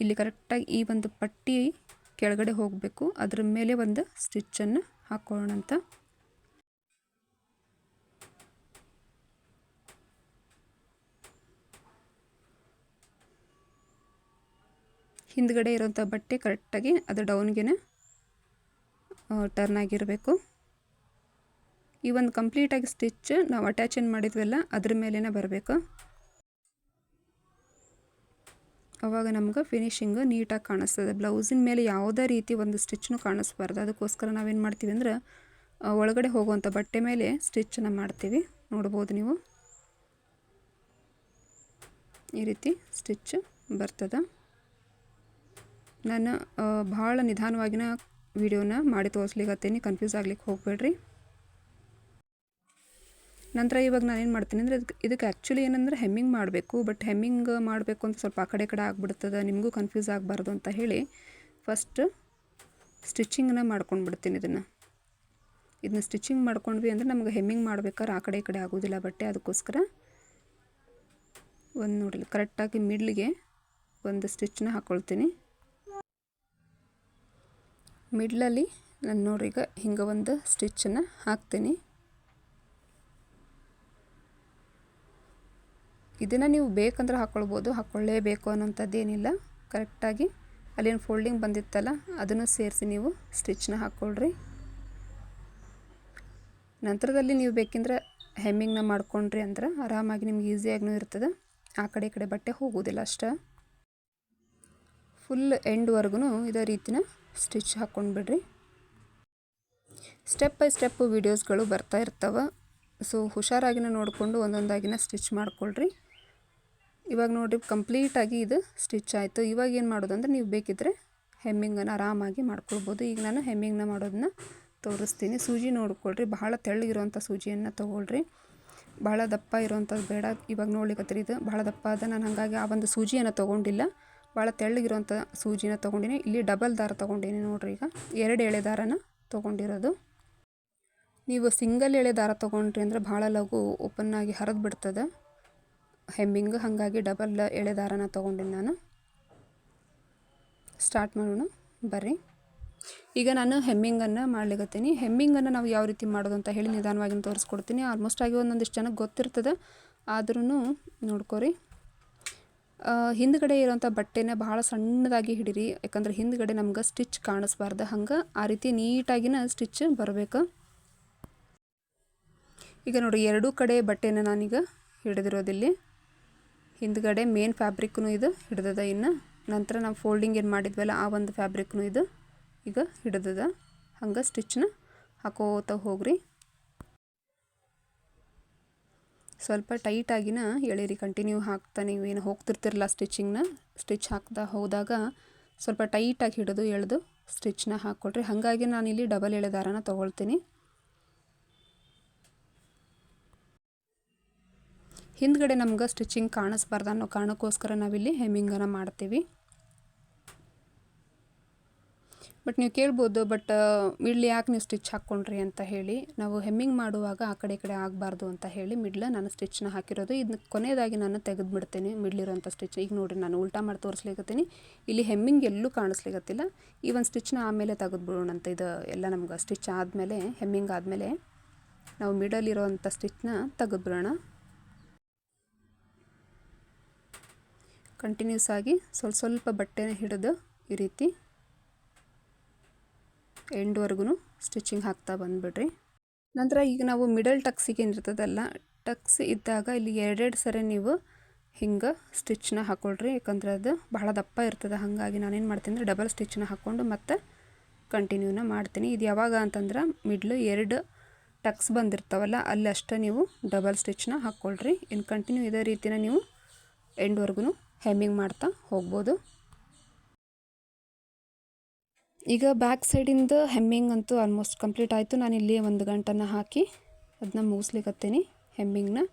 ಇಲ್ಲಿ ಕರೆಕ್ಟಾಗಿ ಈ ಒಂದು ಪಟ್ಟಿ ಕೆಳಗಡೆ ಹೋಗಬೇಕು. ಅದರ ಮೇಲೆ ಒಂದು ಸ್ಟಿಚ್ಚನ್ನು ಹಾಕೋಣ ಅಂತ. ಹಿಂದ್ಗಡೆ ಇರೋಂಥ ಬಟ್ಟೆ ಕರೆಕ್ಟಾಗಿ ಅದು ಡೌನ್ಗೆ ಟರ್ನ್ ಆಗಿರಬೇಕು. ಈ ಒಂದು ಕಂಪ್ಲೀಟಾಗಿ ಸ್ಟಿಚ್ ನಾವು ಅಟ್ಯಾಚ್ ಮಾಡಿದ್ವಲ್ಲ, ಅದ್ರ ಮೇಲೇ ಬರಬೇಕು. ಅವಾಗ ನಮ್ಗೆ ಫಿನಿಶಿಂಗ್ ನೀಟಾಗಿ ಕಾಣಿಸ್ತದೆ. ಬ್ಲೌಸಿನ ಮೇಲೆ ಯಾವುದೇ ರೀತಿ ಒಂದು ಸ್ಟಿಚ್ನು ಕಾಣಿಸ್ಬಾರ್ದು. ಅದಕ್ಕೋಸ್ಕರ ನಾವೇನು ಮಾಡ್ತೀವಿ ಅಂದ್ರೆ ಒಳಗಡೆ ಹೋಗುವಂಥ ಬಟ್ಟೆ ಮೇಲೆ ಸ್ಟಿಚ್ಚನ್ನು ಮಾಡ್ತೀವಿ. ನೋಡ್ಬೋದು ನೀವು. ಈ ರೀತಿ ಸ್ಟಿಚ್ ಬರ್ತದೆ. ನಾನು ಭಾಳ ನಿಧಾನವಾಗಿನ ವಿಡಿಯೋನ ಮಾಡಿ ತೋರಿಸ್ಲಿಕ್ಕತ್ತೀನಿ ಕನ್ಫ್ಯೂಸ್ ಆಗ್ಲಿಕ್ಕೆ ಹೋಗಬೇಡ್ರಿ. ನಂತರ ಇವಾಗ ಏನು ಮಾಡ್ತೀನಿ ಅಂದರೆ ಇದಕ್ಕೆ ಇದಕ್ಕೆ ಆ್ಯಕ್ಚುಲಿ ಏನಂದರೆ ಹೆಮ್ಮಿಂಗ್ ಮಾಡಬೇಕು ಬಟ್ ಹೆಮ್ಮಿಂಗ್ ಮಾಡಬೇಕು ಅಂತ ಸ್ವಲ್ಪ ಆ ಕಡೆ ಕಡೆ ಆಗಿಬಿಡ್ತದೆ, ನಿಮಗೂ ಕನ್ಫ್ಯೂಸ್ ಆಗಬಾರ್ದು ಅಂತ ಹೇಳಿ ಫಸ್ಟ್ ಸ್ಟಿಚಿಂಗ್ನ ಮಾಡ್ಕೊಂಡು ಬಿಡ್ತೀನಿ ಇದನ್ನು. ಇದನ್ನ ಸ್ಟಿಚಿಂಗ್ ಮಾಡ್ಕೊಂಡ್ವಿ ಅಂದರೆ ನಮಗೆ ಹೆಮ್ಮಿಂಗ್ ಮಾಡ್ಬೇಕಾದ್ರೆ ಆ ಕಡೆ ಈ ಕಡೆ ಆಗೋದಿಲ್ಲ ಬಟ್ಟೆ, ಅದಕ್ಕೋಸ್ಕರ ಒಂದು ನೋಡಿ ಕರೆಕ್ಟಾಗಿ ಮಿಡ್ಲಿಗೆ ಒಂದು ಸ್ಟಿಚ್ನ ಹಾಕ್ಕೊಳ್ತೀನಿ ಮಿಡ್ಲಲ್ಲಿ ನಾನು ನೋಡ್ರಿ ಈಗ ಹಿಂಗೆ ಒಂದು ಸ್ಟಿಚ್ಚನ್ನು ಹಾಕ್ತೀನಿ. ಇದನ್ನು ನೀವು ಬೇಕಂದ್ರೆ ಹಾಕ್ಕೊಳ್ಬೋದು ಹಾಕ್ಕೊಳ್ಳೇಬೇಕು ಅನ್ನೋಂಥದ್ದೇನಿಲ್ಲ ಕರೆಕ್ಟಾಗಿ ಅಲ್ಲೇನು ಫೋಲ್ಡಿಂಗ್ ಬಂದಿತ್ತಲ್ಲ, ಅದನ್ನು ಸೇರಿಸಿ ನೀವು ಸ್ಟಿಚ್ನ ಹಾಕ್ಕೊಳ್ರಿ ನಂತರದಲ್ಲಿ ನೀವು ಬೇಕೆಂದ್ರೆ ಹೆಮ್ಮಿಂಗ್ನ ಮಾಡ್ಕೊಂಡ್ರಿ ಅಂದ್ರೆ ಆರಾಮಾಗಿ ನಿಮ್ಗೆ ಈಸಿಯಾಗೂ ಇರ್ತದೆ. ಆ ಕಡೆ ಕಡೆ ಬಟ್ಟೆ ಹೋಗೋದಿಲ್ಲ ಅಷ್ಟೇ. ಫುಲ್ ಎಂಡ್ವರೆಗೂ ಇದೇ ರೀತಿನ ಸ್ಟಿಚ್ ಹಾಕ್ಕೊಂಡು ಬಿಡ್ರಿ. ಸ್ಟೆಪ್ ಬೈ ಸ್ಟೆಪ್ ವೀಡಿಯೋಸ್ಗಳು ಬರ್ತಾ ಇರ್ತವೆ. ಸೊ ಹುಷಾರಾಗಿನ ನೋಡಿಕೊಂಡು ಒಂದೊಂದಾಗಿನ ಸ್ಟಿಚ್ ಮಾಡ್ಕೊಳ್ರಿ. ಇವಾಗ ನೋಡಿರಿ ಕಂಪ್ಲೀಟಾಗಿ ಇದು ಸ್ಟಿಚ್ ಆಯಿತು. ಇವಾಗ ಏನು ಮಾಡೋದು ಅಂದರೆ ನೀವು ಬೇಕಿದ್ದರೆ ಹೆಮ್ಮಿಂಗನ್ನು ಆರಾಮಾಗಿ ಮಾಡ್ಕೊಳ್ಬೋದು. ಈಗ ನಾನು ಹೆಮ್ಮಿಂಗ್ನ ಮಾಡೋದನ್ನ ತೋರಿಸ್ತೀನಿ. ಸೂಜಿ ನೋಡ್ಕೊಳ್ರಿ. ಬಹಳ ತೆಳ್ಳಗಿರುವಂಥ ಸೂಜಿಯನ್ನು ತೊಗೊಳ್ರಿ. ಭಾಳ ದಪ್ಪ ಇರೋವಂಥದ್ದು ಬೇಡ. ಇವಾಗ ನೋಡ್ಲಿಕ್ಕತ್ತೀರಿ ಇದು ಭಾಳ ದಪ್ಪ ಅದ ನಾನು ಹಾಗಾಗಿ ಆ ಒಂದು ಸೂಜಿಯನ್ನು ತೊಗೊಂಡಿಲ್ಲ. ಭಾಳ ತೆಳ್ಳಗಿರೋಂಥ ಸೂಜಿನ ತೊಗೊಂಡಿನಿ. ಇಲ್ಲಿ ಡಬಲ್ ದಾರ ತೊಗೊಂಡಿನಿ ನೋಡ್ರಿ ಈಗ. ಎರಡು ಎಳೆ ದಾರನ ತೊಗೊಂಡಿರೋದು. ನೀವು ಸಿಂಗಲ್ ಎಳೆ ದಾರ ತೊಗೊಂಡ್ರಿ ಅಂದರೆ ಭಾಳ ಲಘು, ಓಪನ್ ಆಗಿ ಹರಿದು ಬಿಡ್ತದೆ. ಹೆಮ್ಮಿಂಗ್, ಹಾಗಾಗಿ ಡಬಲ್ ಎಳೆ ದಾರನ ತೊಗೊಂಡಿನಿ ನಾನು. ಸ್ಟಾರ್ಟ್ ಮಾಡೋಣ, ಬರ್ರಿ. ಈಗ ನಾನು ಹೆಮ್ಮಿಂಗನ್ನು ಮಾಡ್ಲಿಕತ್ತೀನಿ. ಹೆಮ್ಮಿಂಗನ್ನು ನಾವು ಯಾವ ರೀತಿ ಮಾಡೋದು ಅಂತ ಹೇಳಿ ನಿಧಾನವಾಗಿ ತೋರಿಸ್ಕೊಡ್ತೀನಿ. ಆಲ್ಮೋಸ್ಟ್ ಆಗಿ ಒಂದೊಂದಿಷ್ಟು ಜನಕ್ಕೆ ಗೊತ್ತಿರ್ತದೆ. ಆದ್ರೂ ನೋಡ್ಕೊರಿ. ಹಿಂದ್ಗಡೆ ಇರೋಂಥ ಬಟ್ಟೆನ ಭಾಳ ಸಣ್ಣದಾಗಿ ಹಿಡೀರಿ. ಯಾಕಂದ್ರೆ ಹಿಂದ್ಗಡೆ ನಮ್ಗೆ ಸ್ಟಿಚ್ ಕಾಣಿಸ್ಬಾರ್ದು. ಹಂಗೆ ಆ ರೀತಿ ನೀಟಾಗಿನ ಸ್ಟಿಚ್ ಬರಬೇಕು. ಈಗ ನೋಡಿ ಎರಡೂ ಕಡೆ ಬಟ್ಟೆನ ನಾನೀಗ ಹಿಡಿದಿರೋದಿಲ್ಲಿ. ಹಿಂದ್ಗಡೆ ಮೇನ್ ಫ್ಯಾಬ್ರಿಕ್ನು ಇದು ಹಿಡ್ದದ ಇನ್ನು. ನಂತರ ನಾವು ಫೋಲ್ಡಿಂಗ್ ಏನು ಮಾಡಿದ್ವಲ್ಲ, ಆ ಒಂದು ಫ್ಯಾಬ್ರಿಕ್ನು ಇದು ಈಗ ಹಿಡ್ದದ. ಹಂಗೆ ಸ್ಟಿಚ್ನ ಹಾಕೋತ ಹೋಗ್ರಿ. ಸ್ವಲ್ಪ ಟೈಟಾಗಿನ ಎಳೀರಿ ಕಂಟಿನ್ಯೂ ಹಾಕ್ತಾ ನೀವು ಏನು ಹೋಗ್ತಿರ್ತಿರಲ್ಲ ಸ್ಟಿಚಿಂಗ್ನ ಸ್ಟಿಚ್ ಹಾಕ್ತಾ ಹೋದಾಗ ಸ್ವಲ್ಪ ಟೈಟಾಗಿ ಹಿಡಿದು ಎಳೆದು ಸ್ಟಿಚ್ನ ಹಾಕ್ಕೊಟ್ರಿ ಹಾಗಾಗಿ ನಾನಿಲ್ಲಿ ಡಬಲ್ ಎಳೆ ದಾರನ ತೊಗೊಳ್ತೀನಿ. ಹಿಂದ್ಗಡೆ ನಮ್ಗೆ ಸ್ಟಿಚಿಂಗ್ ಕಾಣಿಸ್ಬಾರ್ದು ಅನ್ನೋ ಕಾರಣಕ್ಕೋಸ್ಕರ ನಾವಿಲ್ಲಿ ಹೆಮ್ಮಿಂಗನ್ನು ಮಾಡ್ತೀವಿ. ಬಟ್ ನೀವು ಕೇಳ್ಬೋದು, ಬಟ್ ಇಲ್ಲಿ ಯಾಕೆ ನೀವು ಸ್ಟಿಚ್ ಹಾಕ್ಕೊಂಡ್ರಿ ಅಂತ ಹೇಳಿ. ನಾವು ಹೆಮ್ಮಿಂಗ್ ಮಾಡುವಾಗ ಆ ಕಡೆ ಕಡೆ ಆಗಬಾರ್ದು ಅಂತ ಹೇಳಿ ಮಿಡ್ಲ ನಾನು ಸ್ಟಿಚ್ನ ಹಾಕಿರೋದು. ಇದನ್ನ ಕೊನೆಯದಾಗಿ ನಾನು ತೆಗೆದು ಬಿಡ್ತೇನೆ ಮಿಡ್ಲಿರೋಂಥ ಸ್ಟಿಚ್. ಈಗ ನೋಡಿರಿ, ನಾನು ಉಲ್ಟಾ ಮಾಡಿ ತೋರಿಸ್ಲಿಕ್ಕತ್ತೀನಿ ಇಲ್ಲಿ ಹೆಮ್ಮಿಂಗ್ ಎಲ್ಲೂ ಕಾಣಿಸ್ಲಿಕ್ಕತ್ತಿಲ್ಲ ಈ ಒಂದು ಸ್ಟಿಚ್ನ ಆಮೇಲೆ ತೆಗೆದು ಅಂತ ಇದು ಎಲ್ಲ ನಮ್ಗೆ ಸ್ಟಿಚ್ ಆದಮೇಲೆ, ಹೆಮ್ಮಿಂಗ್ ಆದಮೇಲೆ ನಾವು ಮಿಡಲಿರೋವಂಥ ಸ್ಟಿಚ್ನ ತೆಗೆದು ಕಂಟಿನ್ಯೂಸ್ ಆಗಿ ಸ್ವಲ್ಪ ಸ್ವಲ್ಪ ಬಟ್ಟೆನ ಹಿಡಿದು ಈ ರೀತಿ ಎಂಡ್ವರೆಗೂ ಸ್ಟಿಚಿಂಗ್ ಹಾಕ್ತಾ ಬಂದುಬಿಡ್ರಿ. ನಂತರ ಈಗ ನಾವು ಮಿಡಲ್ ಟಕ್ಸಿಗೆ ಏನಿರ್ತದಲ್ಲ ಟಕ್ಸ್ ಇದ್ದಾಗ ಇಲ್ಲಿ ಎರಡೆರಡು ಸರಿ ನೀವು ಹಿಂಗೆ ಸ್ಟಿಚ್ನ ಹಾಕ್ಕೊಳ್ರಿ ಯಾಕಂದ್ರೆ ಅದು ಬಹಳ ದಪ್ಪ ಇರ್ತದೆ. ಹಾಗಾಗಿ ನಾನೇನು ಮಾಡ್ತೀನಿ ಅಂದರೆ ಡಬಲ್ ಸ್ಟಿಚ್ನ ಹಾಕ್ಕೊಂಡು ಮತ್ತೆ ಕಂಟಿನ್ಯೂನ ಮಾಡ್ತೀನಿ. ಇದು ಯಾವಾಗ ಅಂತಂದ್ರೆ ಮಿಡ್ಲು ಎರಡು ಟಕ್ಸ್ ಬಂದಿರ್ತಾವಲ್ಲ, ಅಲ್ಲಿ ಅಷ್ಟೇ ನೀವು ಡಬಲ್ ಸ್ಟಿಚ್ನ ಹಾಕ್ಕೊಳ್ರಿ ಇನ್ನು ಕಂಟಿನ್ಯೂ ಇದೇ ರೀತಿನ ನೀವು ಎಂಡ್ವರೆಗೂ ಹೆಮ್ಮಿಂಗ್ ಮಾಡ್ತಾ ಹೋಗ್ಬೋದು. ಈಗ ಬ್ಯಾಕ್ ಸೈಡಿಂದ ಹೆಮ್ಮಿಂಗ್ ಅಂತೂ ಆಲ್ಮೋಸ್ಟ್ ಕಂಪ್ಲೀಟ್ ಆಯಿತು. ನಾನು ಇಲ್ಲಿ ಒಂದು ಗಂಟನ್ನು ಹಾಕಿ ಅದನ್ನ ಮುಗಿಸ್ಲಿಕ್ಕತ್ತೀನಿ ಹೆಮ್ಮಿಂಗ್ನ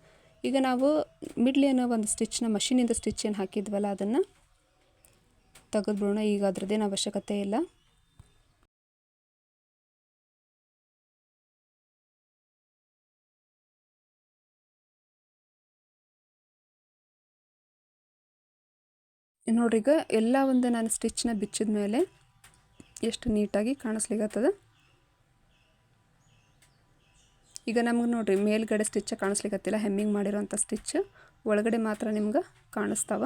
ಈಗ ನಾವು ಮಿಡ್ಲಿ ಅನ್ನೋ ಒಂದು ಸ್ಟಿಚ್ನ ಮಷೀನಿಂದ ಸ್ಟಿಚ್ ಏನು ಹಾಕಿದ್ವಲ್ಲ ಅದನ್ನು ತೆಗೆದ್ಬಿಡೋಣ. ಈಗ ಅದರದ್ದೇನು ಅವಶ್ಯಕತೆ ಇಲ್ಲ. ನೋಡ್ರಿ ಈಗ ಎಲ್ಲ ಒಂದು ನಾನು ಸ್ಟಿಚ್ನ ಬಿಚ್ಚಿದ ಮೇಲೆ ಎಷ್ಟು ನೀಟಾಗಿ ಕಾಣಿಸ್ಲಿಕ್ಕತ್ತದ ಈಗ ನಮ್ಗೆ ನೋಡಿರಿ ಮೇಲ್ಗಡೆ ಸ್ಟಿಚ್ ಕಾಣಿಸ್ಲಿಕ್ಕತ್ತಿಲ್ಲ ಹೆಮ್ಮಿಂಗ್ ಮಾಡಿರೋಂಥ ಸ್ಟಿಚ್ ಒಳಗಡೆ ಮಾತ್ರ ನಿಮ್ಗೆ ಕಾಣಿಸ್ತಾವ.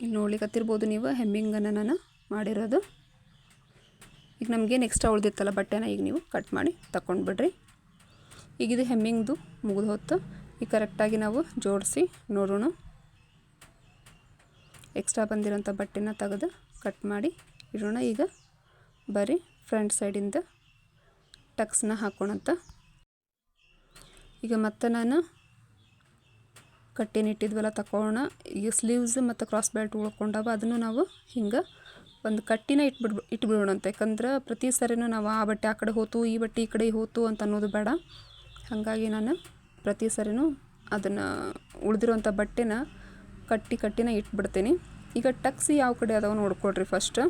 ಇಲ್ಲಿ ನೋಡ್ಲಿಕ್ಕತ್ತಿರ್ಬೋದು ನೀವು ಹೆಮ್ಮಿಂಗನ್ನು ನಾನು ಮಾಡಿರೋದು. ಈಗ ನಮಗೇನು ಎಕ್ಸ್ಟ್ರಾ ಉಳಿದಿತ್ತಲ್ಲ ಬಟ್ಟೆನ ಈಗ ನೀವು ಕಟ್ ಮಾಡಿ ತಗೊಂಡ್ಬಿಡ್ರಿ ಈಗ ಇದು ಹೆಮ್ಮಿಂಗ್ದು ಮುಗಿದು ಹೊತ್ತು ಈಗ ಕರೆಕ್ಟಾಗಿ ನಾವು ಜೋಡಿಸಿ ನೋಡೋಣ. ಎಕ್ಸ್ಟ್ರಾ ಬಂದಿರೋಂಥ ಬಟ್ಟೆನ ತೆಗೆದು ಕಟ್ ಮಾಡಿ ಇಡೋಣ. ಈಗ ಬರೀ ಫ್ರಂಟ್ ಸೈಡಿಂದ ಟಕ್ಸ್ನ ಹಾಕೋಣಂತ. ಈಗ ಮತ್ತೆ ನಾನು ಕಟ್ಟೇನಿಟ್ಟಿದ್ವಲ್ಲ ತಗೋಣ ಈಗ ಸ್ಲೀವ್ಸ್ ಮತ್ತು ಕ್ರಾಸ್ ಬೆಲ್ಟ್ ಉಳ್ಕೊಂಡವ, ಅದನ್ನು ನಾವು ಹಿಂಗೆ ಒಂದು ಕಟ್ಟಿನ ಇಟ್ಬಿಡ್ ಇಟ್ಬಿಡೋಣ ಅಂತ ಯಾಕಂದ್ರೆ ಪ್ರತಿ ಸರಿನೂ ನಾವು ಆ ಬಟ್ಟೆ ಆ ಕಡೆ ಹೋತು, ಈ ಬಟ್ಟೆ ಈ ಕಡೆ ಹೋತು ಅಂತ ಅನ್ನೋದು ಬೇಡ. ಹಾಗಾಗಿ ನಾನು ಪ್ರತಿ ಸರಿನೂ ಅದನ್ನು ಉಳಿದಿರೋಂಥ ಬಟ್ಟೆನ ಕಟ್ಟಿ ಕಟ್ಟಿನ ಇಟ್ಬಿಡ್ತೀನಿ. ಈಗ ಟಕ್ಸ್ ಯಾವ ಕಡೆ ಅದಾವ ನೋಡ್ಕೊಳ್ರಿ ಫಸ್ಟ್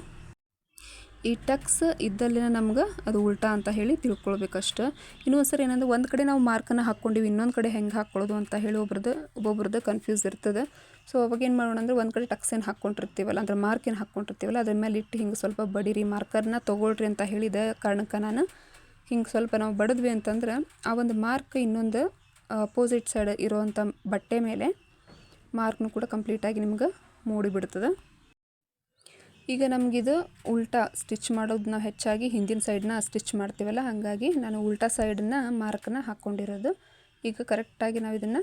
ಈ ಟಕ್ಸ್ ಇದ್ದಲ್ಲಿನ ನಮ್ಗೆ ಅದು ಉಲ್ಟಾ ಅಂತ ಹೇಳಿ ತಿಳ್ಕೊಳ್ಬೇಕಷ್ಟು. ಇನ್ನೊಂದು ಸರಿ ಏನಂದ್ರೆ ಒಂದು ಕಡೆ ನಾವು ಮಾರ್ಕನ್ನು ಹಾಕ್ಕೊಂಡಿವಿ, ಇನ್ನೊಂದು ಕಡೆ ಹೆಂಗೆ ಹಾಕ್ಕೊಳ್ಳೋದು ಅಂತ ಹೇಳಿ ಒಬ್ರದ್ದು, ಒಬ್ಬೊಬ್ರದ್ದು ಕನ್ಫ್ಯೂಸ್ ಇರ್ತದೆ. ಸೊ ಅವಾಗ ಏನು ಮಾಡೋಣ ಅಂದ್ರೆ ಒಂದು ಕಡೆ ಟಕ್ಸ್ ಏನು ಹಾಕ್ಕೊಂಡಿರ್ತೀವಲ್ಲ, ಅಂದ್ರೆ ಮಾರ್ಕ್ ಏನು ಹಾಕ್ಕೊಂಡಿರ್ತೀವಲ್ಲ, ಅದ್ರ ಮೇಲೆ ಇಟ್ಟು ಹಿಂಗೆ ಸ್ವಲ್ಪ ಬಡೀರಿ, ಮಾರ್ಕರ್ನ ತೊಗೊಳ್ರಿ ಅಂತ ಹೇಳಿದ ಕಾರಣಕ್ಕೆ ನಾನು ಹಿಂಗೆ ಸ್ವಲ್ಪ ನಾವು ಬಡಿದ್ವಿ ಅಂತಂದ್ರೆ, ಆ ಒಂದು ಮಾರ್ಕ್ ಇನ್ನೊಂದು ಅಪೋಸಿಟ್ ಸೈಡ್ ಇರೋವಂಥ ಬಟ್ಟೆ ಮೇಲೆ ಮಾರ್ಕ್ನು ಕೂಡ ಕಂಪ್ಲೀಟಾಗಿ ನಿಮ್ಗೆ ಮೂಡಿಬಿಡ್ತದೆ. ಈಗ ನಮಗಿದು ಉಲ್ಟಾ ಸ್ಟಿಚ್ ಮಾಡೋದು ನಾವು ಹೆಚ್ಚಾಗಿ ಹಿಂದಿನ ಸೈಡನ್ನ ಸ್ಟಿಚ್ ಮಾಡ್ತೀವಲ್ಲ, ಹಾಗಾಗಿ ನಾನು ಉಲ್ಟಾ ಸೈಡನ್ನ ಮಾರ್ಕನ್ನ ಹಾಕ್ಕೊಂಡಿರೋದು. ಈಗ ಕರೆಕ್ಟಾಗಿ ನಾವು ಇದನ್ನು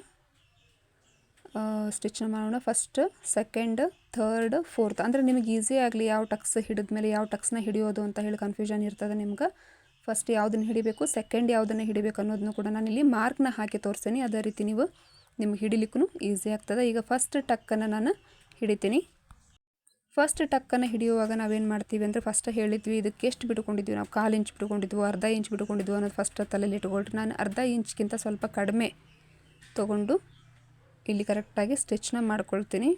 ಸ್ಟಿಚ್ನ ಮಾಡೋಣ. First, second, third, fourth. ಅಂದರೆ ನಿಮಗೆ ಈಸಿ ಆಗಲಿ, ಯಾವ ಟಕ್ಸ್ ಹಿಡಿದ ಮೇಲೆ ಯಾವ ಟಕ್ಸ್ನ ಹಿಡಿಯೋದು ಅಂತ ಹೇಳಿ ಕನ್ಫ್ಯೂಷನ್ ಇರ್ತದೆ ನಿಮ್ಗೆ. ಫಸ್ಟ್ ಯಾವುದನ್ನು ಹಿಡಿಬೇಕು ಸೆಕೆಂಡ್ ಯಾವುದನ್ನು ಹಿಡಿಬೇಕು ಅನ್ನೋದನ್ನು ಕೂಡ ನಾನು ಇಲ್ಲಿ ಮಾರ್ಕ್ನ ಹಾಕಿ ತೋರಿಸ್ತೀನಿ ಅದೇ ರೀತಿ ನೀವು ನಿಮ್ಗೆ ಹಿಡಿಲಿಕ್ಕೂ ಈಸಿ ಆಗ್ತದೆ. ಈಗ ಫಸ್ಟ್ ಟಕ್ಕನ್ನು ನಾನು ಹಿಡಿತೀನಿ. ಫಸ್ಟ್ ಟಕ್ಕನ್ನು ಹಿಡಿಯುವಾಗ ನಾವೇನು ಮಾಡ್ತೀವಿ ಅಂದರೆ ಫಸ್ಟ್ ಹೇಳಿದ್ವಿ, ಇದಕ್ಕೆ ಎಷ್ಟು ಬಿಟ್ಕೊಂಡಿದ್ವಿ ನಾವು ಕಾಲು ಇಂಚ್ ಬಿಟ್ಕೊಂಡಿದ್ವು ಅರ್ಧ ಇಂಚ್ ಬಿಟ್ಕೊಂಡಿದ್ವು ಅನ್ನೋದು ಫಸ್ಟ್ ತಲೆಯಲ್ಲಿ ಇಟ್ಕೊಳ್ರಿ. ನಾನು ಅರ್ಧ ಇಂಚ್ಗಿಂತ ಸ್ವಲ್ಪ ಕಡಿಮೆ ತೊಗೊಂಡು ಇಲ್ಲಿ ಕರೆಕ್ಟಾಗಿ ಸ್ಟಿಚ್ನ ಮಾಡ್ಕೊಳ್ತೀನಿ.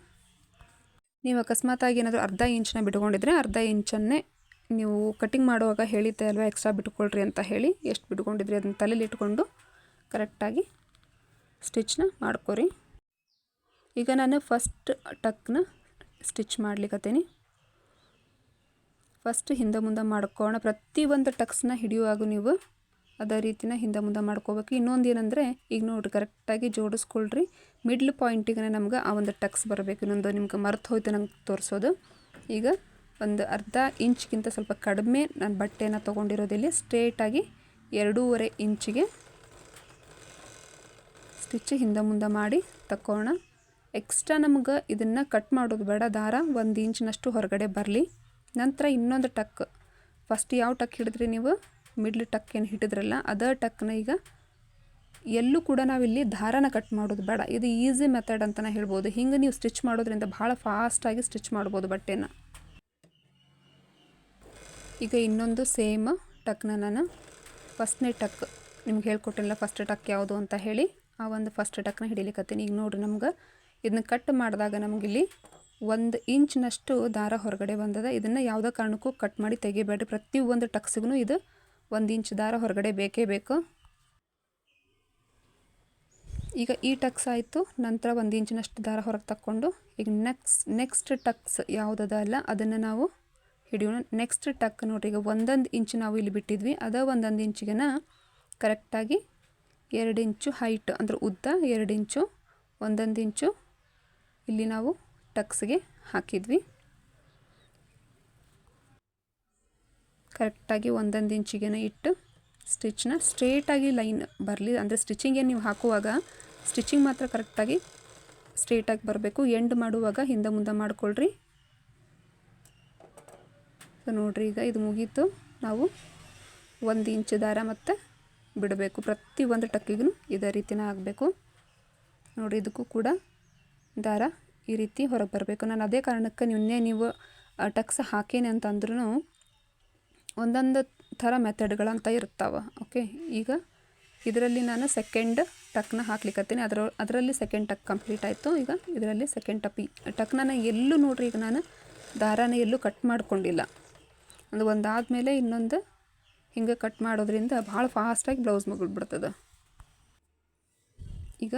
ನೀವು ಅಕಸ್ಮಾತಾಗಿ ಏನಾದರೂ ಅರ್ಧ ಇಂಚನ್ನ ಬಿಟ್ಕೊಂಡಿದ್ರೆ ಅರ್ಧ ಇಂಚನ್ನೇ ನೀವು ಕಟಿಂಗ್ ಮಾಡುವಾಗ ಹೇಳಿದ್ದೆ ಅಲ್ವಾ ಎಕ್ಸ್ಟ್ರಾ ಬಿಟ್ಕೊಳ್ರಿ ಅಂತ ಹೇಳಿ, ಎಷ್ಟು ಬಿಟ್ಕೊಂಡಿದ್ರಿ ಅದನ್ನ ತಲೆಯಲ್ಲಿ ಇಟ್ಕೊಂಡು ಕರೆಕ್ಟಾಗಿ ಸ್ಟಿಚ್ನ ಮಾಡ್ಕೊರಿ. ಈಗ ನಾನು ಫಸ್ಟ್ ಟಕ್ನ ಸ್ಟಿಚ್ ಮಾಡ್ಲಿಕ್ಕತ್ತೀನಿ ಫಸ್ಟ್ ಹಿಂದೆ ಮುಂದೆ ಮಾಡ್ಕೋಣ ಪ್ರತಿ ಒಂದು ಟಕ್ಸ್ನ ಹಿಡಿಯುವಾಗ ನೀವು ಅದೇ ರೀತಿನ ಹಿಂದೆ ಮುಂದೆ ಮಾಡ್ಕೋಬೇಕು. ಇನ್ನೊಂದು ಏನಂದರೆ, ಈಗ ನೋಡಿರಿ ಕರೆಕ್ಟಾಗಿ ಜೋಡಿಸ್ಕೊಳ್ರಿ. ಮಿಡ್ಲ್ ಪಾಯಿಂಟಿಗೆ ನಮ್ಗೆ ಆ ಒಂದು ಟಕ್ಸ್ ಬರಬೇಕು. ಇನ್ನೊಂದು ನಿಮ್ಗೆ ಮರ್ತು ಹೋಯ್ತು ನಂಗೆ ತೋರಿಸೋದು. ಈಗ ಒಂದು ಅರ್ಧ ಇಂಚ್ಗಿಂತ ಸ್ವಲ್ಪ ಕಡಿಮೆ ನಾನು ಬಟ್ಟೆನ ತೊಗೊಂಡಿರೋದಿಲ್ಲಿ ಸ್ಟ್ರೇಟಾಗಿ ಎರಡೂವರೆ ಇಂಚಿಗೆ ಸ್ಟಿಚ್ ಹಿಂದೆ ಮುಂದೆ ಮಾಡಿ ತಕ್ಕೋಣ. ಎಕ್ಸ್ಟ್ರಾ ನಮ್ಗೆ ಇದನ್ನು ಕಟ್ ಮಾಡೋದು ಬೇಡ, ದಾರ ಒಂದು ಇಂಚಿನಷ್ಟು ಹೊರಗಡೆ ಬರಲಿ. ನಂತರ ಇನ್ನೊಂದು ಟಕ್. ಫಸ್ಟ್ ಯಾವ ಟಕ್ ಹಿಡಿದ್ರಿ ನೀವು? ಮಿಡ್ಲ್ ಟಕ್ ಏನು ಹಿಡಿದ್ರಲ್ಲ, ಅದೇ ಟಕ್ನ ಈಗ ಎಲ್ಲೂ ಕೂಡ ನಾವಿಲ್ಲಿ ದಾರನ ಕಟ್ ಮಾಡೋದು ಬೇಡ. ಇದು ಈಸಿ ಮೆಥಡ್ ಅಂತಲೇ ಹೇಳ್ಬೋದು. ಹಿಂಗೆ ನೀವು ಸ್ಟಿಚ್ ಮಾಡೋದ್ರಿಂದ ಭಾಳ ಫಾಸ್ಟಾಗಿ ಸ್ಟಿಚ್ ಮಾಡ್ಬೋದು ಬಟ್ಟೆನ. ಈಗ ಇನ್ನೊಂದು ಸೇಮ್ ಟಕ್ನ ನಾನು ಫಸ್ಟ್ನೇ ಟಕ್ ನಿಮ್ಗೆ ಹೇಳ್ಕೊಟ್ಟಿಲ್ಲ ಫಸ್ಟ್ ಟಕ್ ಯಾವುದು ಅಂತ ಹೇಳಿ ಆ ಒಂದು ಫಸ್ಟ್ ಟಕ್ನ ಹಿಡಿಲಿಕ್ಕತ್ತೀನಿ ಈಗ ನೋಡಿರಿ ನಮ್ಗೆ ಇದನ್ನ ಕಟ್ ಮಾಡಿದಾಗ ನಮಗಿಲ್ಲಿ ಒಂದು ಇಂಚ್ನಷ್ಟು ದಾರ ಹೊರಗಡೆ ಬಂದದ. ಇದನ್ನು ಯಾವುದೇ ಕಾರಣಕ್ಕೂ ಕಟ್ ಮಾಡಿ ತೆಗಿಬೇಡ್ರಿ. ಪ್ರತಿ ಒಂದು ಟಕ್ಸಿಗೂ ಇದು ಒಂದು ಇಂಚ್ ದಾರ ಹೊರಗಡೆ ಬೇಕೇ ಬೇಕು. ಈಗ ಈ ಟಕ್ಸ್ ಆಯಿತು. ನಂತರ ಒಂದು ಇಂಚಿನಷ್ಟು ದಾರ ಹೊರಗೆ ತಕ್ಕೊಂಡು ಈಗ ನೆಕ್ಸ್ಟ್ ನೆಕ್ಸ್ಟ್ ಟಕ್ಸ್ ಯಾವುದದ ಅಲ್ಲ ಅದನ್ನು ನಾವು ಹಿಡಿಯೋಣ. ನೆಕ್ಸ್ಟ್ ಟಕ್ ನೋಡಿರಿ ಈಗ ಒಂದೊಂದು ಇಂಚು ನಾವು ಇಲ್ಲಿ ಬಿಟ್ಟಿದ್ವಿ. ಅದ ಒಂದೊಂದು ಇಂಚಿಗೆನ ಕರೆಕ್ಟಾಗಿ ಎರಡು ಇಂಚು ಹೈಟ್ ಅಂದ್ರೆ ಉದ್ದ ಎರಡು ಇಂಚು ಒಂದೊಂದು ಇಂಚು ಇಲ್ಲಿ ನಾವು ಟಕ್ಸ್ಗೆ ಹಾಕಿದ್ವಿ. ಕರೆಕ್ಟಾಗಿ ಒಂದೊಂದು ಇಂಚಿಗೆ ಇಟ್ಟು ಸ್ಟಿಚ್ನ ಸ್ಟ್ರೇಟಾಗಿ ಲೈನ್ ಬರಲಿ. ಅಂದರೆ ಸ್ಟಿಚಿಂಗ್ ನೀವು ಹಾಕುವಾಗ ಸ್ಟಿಚಿಂಗ್ ಮಾತ್ರ ಕರೆಕ್ಟಾಗಿ ಸ್ಟ್ರೇಟಾಗಿ ಬರಬೇಕು. ಎಂಡ್ ಮಾಡುವಾಗ ಹಿಂದೆ ಮುಂದೆ ಮಾಡ್ಕೊಳ್ರಿ. ಸೊ ನೋಡಿರಿ. ಈಗ ಇದು ಮುಗೀತು. ನಾವು ಒಂದು ಇಂಚು ದಾರ ಮತ್ತು ಬಿಡಬೇಕು. ಪ್ರತಿ ಒಂದು ಟಕ್ಕಿಗೂ ಇದೇ ರೀತಿನ ಆಗಬೇಕು ನೋಡಿ, ಇದಕ್ಕೂ ಕೂಡ ದಾರ ಈ ರೀತಿ ಹೊರಗೆ ಬರಬೇಕು. ನಾನು ಅದೇ ಕಾರಣಕ್ಕೆ ನಿನ್ನೆ ನೀವು ಟಕ್ಸ್ ಹಾಕೇನೆ ಅಂತಂದ್ರೂ ಒಂದೊಂದು ಥರ ಮೆಥಡ್ಗಳಂತ ಇರ್ತಾವೆ. ಓಕೆ? ಈಗ ಇದರಲ್ಲಿ ನಾನು ಸೆಕೆಂಡ್ ಟಕ್ನ ಹಾಕ್ಲಿಕ್ಕತ್ತೀನಿ ಅದರ, ಅದರಲ್ಲಿ ಸೆಕೆಂಡ್ ಟಕ್ ಕಂಪ್ಲೀಟ್ ಆಯಿತು. ಈಗ ಇದರಲ್ಲಿ ಸೆಕೆಂಡ್ ಟಪ್ಪಿ ಟಕ್ನ ಎಲ್ಲೂ ನೋಡ್ರಿ, ಈಗ ನಾನು ದಾರನ ಎಲ್ಲೂ ಕಟ್ ಮಾಡ್ಕೊಂಡಿಲ್ಲ. ಅದು ಒಂದಾದಮೇಲೆ ಇನ್ನೊಂದು ಹಿಂಗೆ ಕಟ್ ಮಾಡೋದ್ರಿಂದ ಭಾಳ ಫಾಸ್ಟಾಗಿ ಬ್ಲೌಸ್ ಮುಗಿದ್ಬಿಡ್ತದೆ. ಈಗ